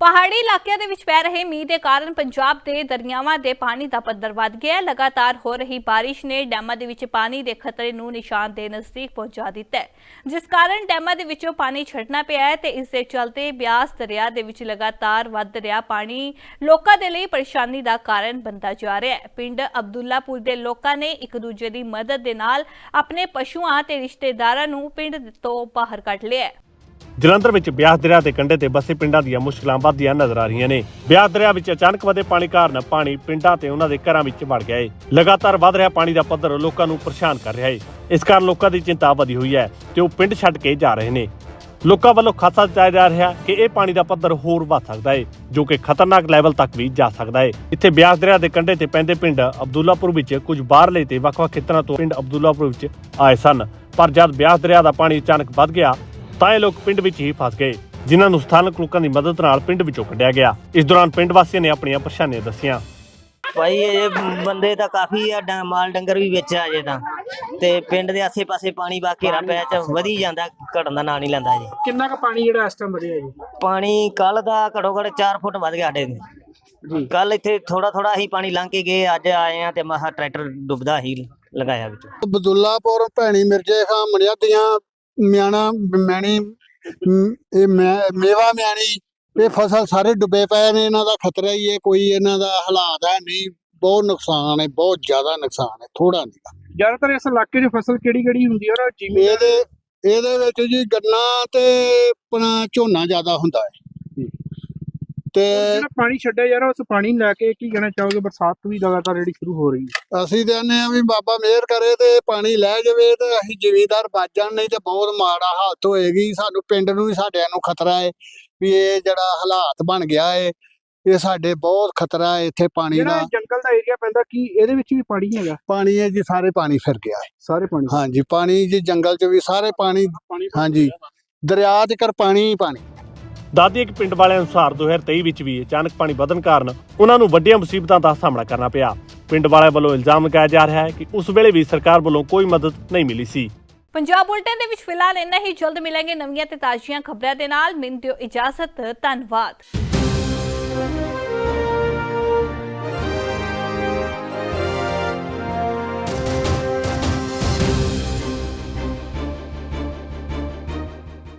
ਪਹਾੜੀ ਇਲਾਕਿਆਂ ਦੇ ਵਿੱਚ ਪੈ ਰਹੇ ਮੀਂਹ ਦੇ ਕਾਰਨ ਪੰਜਾਬ ਦੇ ਦਰਿਆਵਾਂ ਦੇ ਪਾਣੀ ਦਾ ਪੱਧਰ ਵੱਧ ਗਿਆ ਹੈ। ਲਗਾਤਾਰ ਹੋ ਰਹੀ ਬਾਰਿਸ਼ ਨੇ ਡੈਮਾਂ ਦੇ ਵਿੱਚ ਪਾਣੀ ਦੇ ਖਤਰੇ ਨੂੰ ਨਿਸ਼ਾਨ ਦੇ ਨਜ਼ਦੀਕ ਪਹੁੰਚਾ ਦਿੱਤਾ ਹੈ। ਜਿਸ ਕਾਰਨ ਡੈਮਾਂ ਦੇ ਵਿੱਚੋਂ ਪਾਣੀ ਛੱਡਣਾ ਪਿਆ ਹੈ ਤੇ ਇਸ ਦੇ ਚਲਤੇ ਬਿਆਸ ਦਰਿਆ ਦੇ ਵਿੱਚ ਲਗਾਤਾਰ ਵੱਧ ਰਿਹਾ ਪਾਣੀ ਲੋਕਾਂ ਦੇ ਲਈ ਪਰੇਸ਼ਾਨੀ ਦਾ ਕਾਰਨ ਬਣਦਾ ਜਾ ਰਿਹਾ ਹੈ। ਪਿੰਡ ਅਬਦੁੱਲਾਪੁਰ ਦੇ ਲੋਕਾਂ ਨੇ ਇੱਕ ਦੂਜੇ ਦੀ ਮਦਦ ਦੇ ਨਾਲ ਆਪਣੇ ਪਸ਼ੂਆਂ ਤੇ ਰਿਸ਼ਤੇਦਾਰਾਂ ਨੂੰ ਪਿੰਡ ਤੋਂ ਬਾਹਰ ਕੱਢ ਲਿਆ ਹੈ। ਜਲੰਧਰ ਵਿੱਚ ਬਿਆਸ ਦਰਿਆ ਦੇ ਕੰਢੇ ਤੇ ਬਸੇ ਪਿੰਡਾਂ ਦੀਆਂ ਮੁਸ਼ਕਲਾਂ ਵੱਧਦੀਆਂ ਨਜ਼ਰ ਆ ਰਹੀਆਂ ਨੇ। ਬਿਆਸ ਦਰਿਆ ਵਿੱਚ ਅਚਾਨਕ ਵਧੇ ਪਾਣੀ ਕਾਰਨ ਪਾਣੀ ਪਿੰਡਾਂ ਤੇ ਉਹਨਾਂ ਦੇ ਘਰਾਂ ਵਿੱਚ ਵੜ ਗਿਆ ਹੈ ਲਗਾਤਾਰ ਵੱਧ ਰਿਹਾ ਪਾਣੀ ਦਾ ਪੱਧਰ ਲੋਕਾਂ ਨੂੰ ਪਰੇਸ਼ਾਨ ਕਰ ਰਿਹਾ ਹੈ ਇਸ ਕਾਰਨ ਲੋਕਾਂ ਦੀ ਚਿੰਤਾ ਵਧੀ ਹੋਈ ਹੈ ਤੇ ਉਹ ਪਿੰਡ ਛੱਡ ਕੇ ਜਾ ਰਹੇ ਨੇ। ਲੋਕਾਂ ਵੱਲੋਂ ਖਾਸਾ ਜਤਾਇਆ ਜਾ ਰਿਹਾ ਕਿ ਇਹ ਪਾਣੀ ਦਾ ਪੱਧਰ ਹੋਰ ਵੱਧ ਸਕਦਾ ਹੈ ਜੋ ਕਿ ਖਤਰਨਾਕ ਲੈਵਲ ਤੱਕ ਵੀ ਜਾ ਸਕਦਾ ਹੈ ਇੱਥੇ ਬਿਆਸ ਦਰਿਆ ਦੇ ਕੰਢੇ ਤੇ ਪੈਂਦੇ ਪਿੰਡ ਅਬਦੁੱਲਾਪੁਰ ਵਿੱਚ ਕੁਝ ਬਾਹਰਲੇ ਤੇ ਵੱਖ-ਵੱਖ ਖੇਤਰਾਂ ਤੋਂ ਪਿੰਡ ਅਬਦੁੱਲਾਪੁਰ ਵਿੱਚ ਆਏ ਸਨ। ਪਰ ਜਦ ਬਿਆਸ ਦਰਿਆ ਦਾ ਪਾਣੀ ਅਚਾਨਕ ਵੱਧ ਗਿਆ ਤਾਂ ਇਹ ਲੋਕ ਪਿੰਡ ਵਿੱਚ ਹੀ ਫਸ ਗਏ ਜਿਨ੍ਹਾਂ ਨੂੰ ਸਥਾਨਕ ਲੋਕਾਂ ਦੀ ਮਦਦ ਨਾਲ ਪਿੰਡ ਵਿੱਚੋਂ ਕੱਢਿਆ ਗਿਆ। ਇਸ ਦੌਰਾਨ ਪਿੰਡ ਵਾਸੀਆਂ ਨੇ ਆਪਣੀਆਂ ਪਰੇਸ਼ਾਨੀਆਂ ਦੱਸੀਆਂ। ਭਾਈ ਇਹ ਬੰਦੇ ਤਾਂ ਕਾਫੀ ਆ ਡ- ਮਾਲ ਡੰਗਰ ਵੀ ਵਿੱਚ ਆ ਜੇ ਤਾਂ। ਤੇ ਪਿੰਡ ਦੇ ਆਸੇ-ਪਾਸੇ ਪਾਣੀ ਬਾ ਘੇਰਾ ਪਿਆ ਚ ਵਧੀ ਜਾਂਦਾ ਘਟਣ ਦਾ ਨਾਂ ਨਹੀਂ ਲੈਂਦਾ ਜੀ ਕਿੰਨਾ ਕੁ ਪਾਣੀ ਜਿਹੜਾ ਇਸ ਟਾਈਮ ਵਧਿਆ ਜੀ? ਪਾਣੀ ਕੱਲ ਦਾ ਘੜੋ ਘੜ 4 ਫੁੱਟ ਵੱਧ ਗਿਆ ਸਾਡੇ ਜੀ। ਕੱਲ ਇੱਥੇ ਥੋੜਾ ਥੋੜਾ ਹੀ ਪਾਣੀ ਲੰਘ ਕੇ ਗਏ ਅੱਜ ਆਏ ਆ ਤੇ ਮਹਾ ਟਰੈਕਟਰ ਡੁੱਬਦਾ ਹੀ ਲਗਾਇਆ ਵਿੱਚ। ਬਦੁੱਲਾਪੁਰ ਭੈਣੀ ਮਿਰਜੇ ਖਾਂ ਮਣਿਆਦੀਆਂ ਮਿਆਣਾ ਮੈਣੀ ਇਹ ਮੇਵਾ ਮਿਆਣੀ ਇਹ ਫਸਲ ਸਾਰੇ ਡੁੱਬੇ ਪਏ ਨੇ ਇਹਨਾਂ ਦਾ ਖਤਰਾ ਹੀ ਹੈ ਕੋਈ ਇਹਨਾਂ ਦਾ ਹਾਲਾਤ ਹੈ ਨਹੀਂ ਬਹੁਤ ਨੁਕਸਾਨ ਹੈ ਬਹੁਤ ਜ਼ਿਆਦਾ ਨੁਕਸਾਨ ਹੈ ਥੋੜਾ ਨਹੀਂ। ਜ਼ਿਆਦਾਤਰ ਇਸ ਇਲਾਕੇ 'ਚ ਫਸਲ ਕਿਹੜੀ ਕਿਹੜੀ ਹੁੰਦੀ ਹੈ ਔਰ ਜਿਵੇਂ ਇਹਦੇ ਇਹਦੇ ਵਿੱਚ ਜੀ ਗੰਨਾ ਤੇ ਆਪਣਾ ਝੋਨਾ ਜ਼ਿਆਦਾ ਹੁੰਦਾ ਹੈ। ਤੇ ਜਿਹੜਾ ਪਾਣੀ ਛੱਡਿਆ ਰਿਹਾ ਉਸ ਪਾਣੀ ਨੂੰ ਲੈ ਕੇ ਕੀ ਕਹਿਣਾ ਚਾਹੋਗੇ? ਬਰਸਾਤ ਵੀ ਲਗਾਤਾਰ ਜਿਹੜੀ ਸ਼ੁਰੂ ਹੋ ਰਹੀ ਹੈ। ਅਸੀਂ ਤੇ ਆਨੇ ਆ ਵੀ ਬਾਬਾ ਮਿਹਰ ਕਰੇ ਤੇ ਪਾਣੀ ਲੈ ਜਾਵੇ ਤੇ ਅਸੀਂ ਜ਼ਿਮੀਂਦਾਰ ਬਚ ਜਾਣ ਨਹੀਂ ਤੇ ਬਹੁਤ ਮਾੜਾ ਹਾਲਤ ਹੋਏਗੀ। ਸਾਨੂੰ ਪਿੰਡ ਨੂੰ ਵੀ ਸਾਡਿਆਂ ਨੂੰ ਖਤਰਾ ਹੈ ਵੀ ਇਹ ਜਿਹੜਾ ਹਾਲਾਤ ਬਣ ਗਿਆ ਹੈ ਇਹ ਸਾਡੇ ਬਹੁਤ ਖਤਰਾ ਹੈ ਇੱਥੇ ਪਾਣੀ ਜਿਹੜਾ ਦਾ। ਇਹ ਜੰਗਲ ਦਾ ਏਰੀਆ ਪੈਂਦਾ ਕੀ ਇਹਦੇ ਵਿੱਚ ਵੀ ਪਾਣੀ ਹੈਗਾ? ਪਾਣੀ ਹੈ ਜੀ ਸਾਰੇ ਪਾਣੀ ਫਿਰ ਗਿਆ ਹੈ ਸਾਰੇ ਪਾਣੀ ਹਾਂਜੀ ਪਾਣੀ ਜੀ ਜੰਗਲ 'ਚ ਵੀ ਸਾਰੇ ਪਾਣੀ ਪਾਣੀ ਹਾਂਜੀ। ਦਰਿਆ 'ਚ ਕਰ ਪਾਣੀ ਹੀ ਪਾਣੀ। ਦਾਦੀ ਇੱਕ ਪਿੰਡ ਵਾਲਿਆਂ ਅਨੁਸਾਰ 2023 ਵਿੱਚ ਵੀ ਅਚਾਨਕ ਪਾਣੀ ਵਧਣ ਕਾਰਨ ਉਹਨਾਂ ਨੂੰ ਵੱਡੀਆਂ ਮੁਸੀਬਤਾਂ ਦਾ ਸਾਹਮਣਾ ਕਰਨਾ ਪਿਆ। ਪਿੰਡ ਵਾਲਿਆਂ ਵੱਲੋਂ ਇਲਜ਼ਾਮ ਲਗਾਇਆ ਜਾ ਰਿਹਾ ਹੈ ਕਿ ਉਸ ਵੇਲੇ ਵੀ ਸਰਕਾਰ ਵੱਲੋਂ ਕੋਈ ਮਦਦ ਨਹੀਂ ਮਿਲੀ ਸੀ। ਪੰਜਾਬ ਬੁਲਟਨ ਦੇ ਵਿੱਚ ਫਿਲਹਾਲ ਇੰਨਾ ਹੀ। ਜਲਦ ਮਿਲਾਂਗੇ ਨਵੀਆਂ ਤੇ ਤਾਜ਼ੀਆਂ ਖਬਰਾਂ ਦੇ ਨਾਲ। ਮੈਨੂੰ ਦਿਓ ਇਜਾਜ਼ਤ। ਧੰਨਵਾਦ।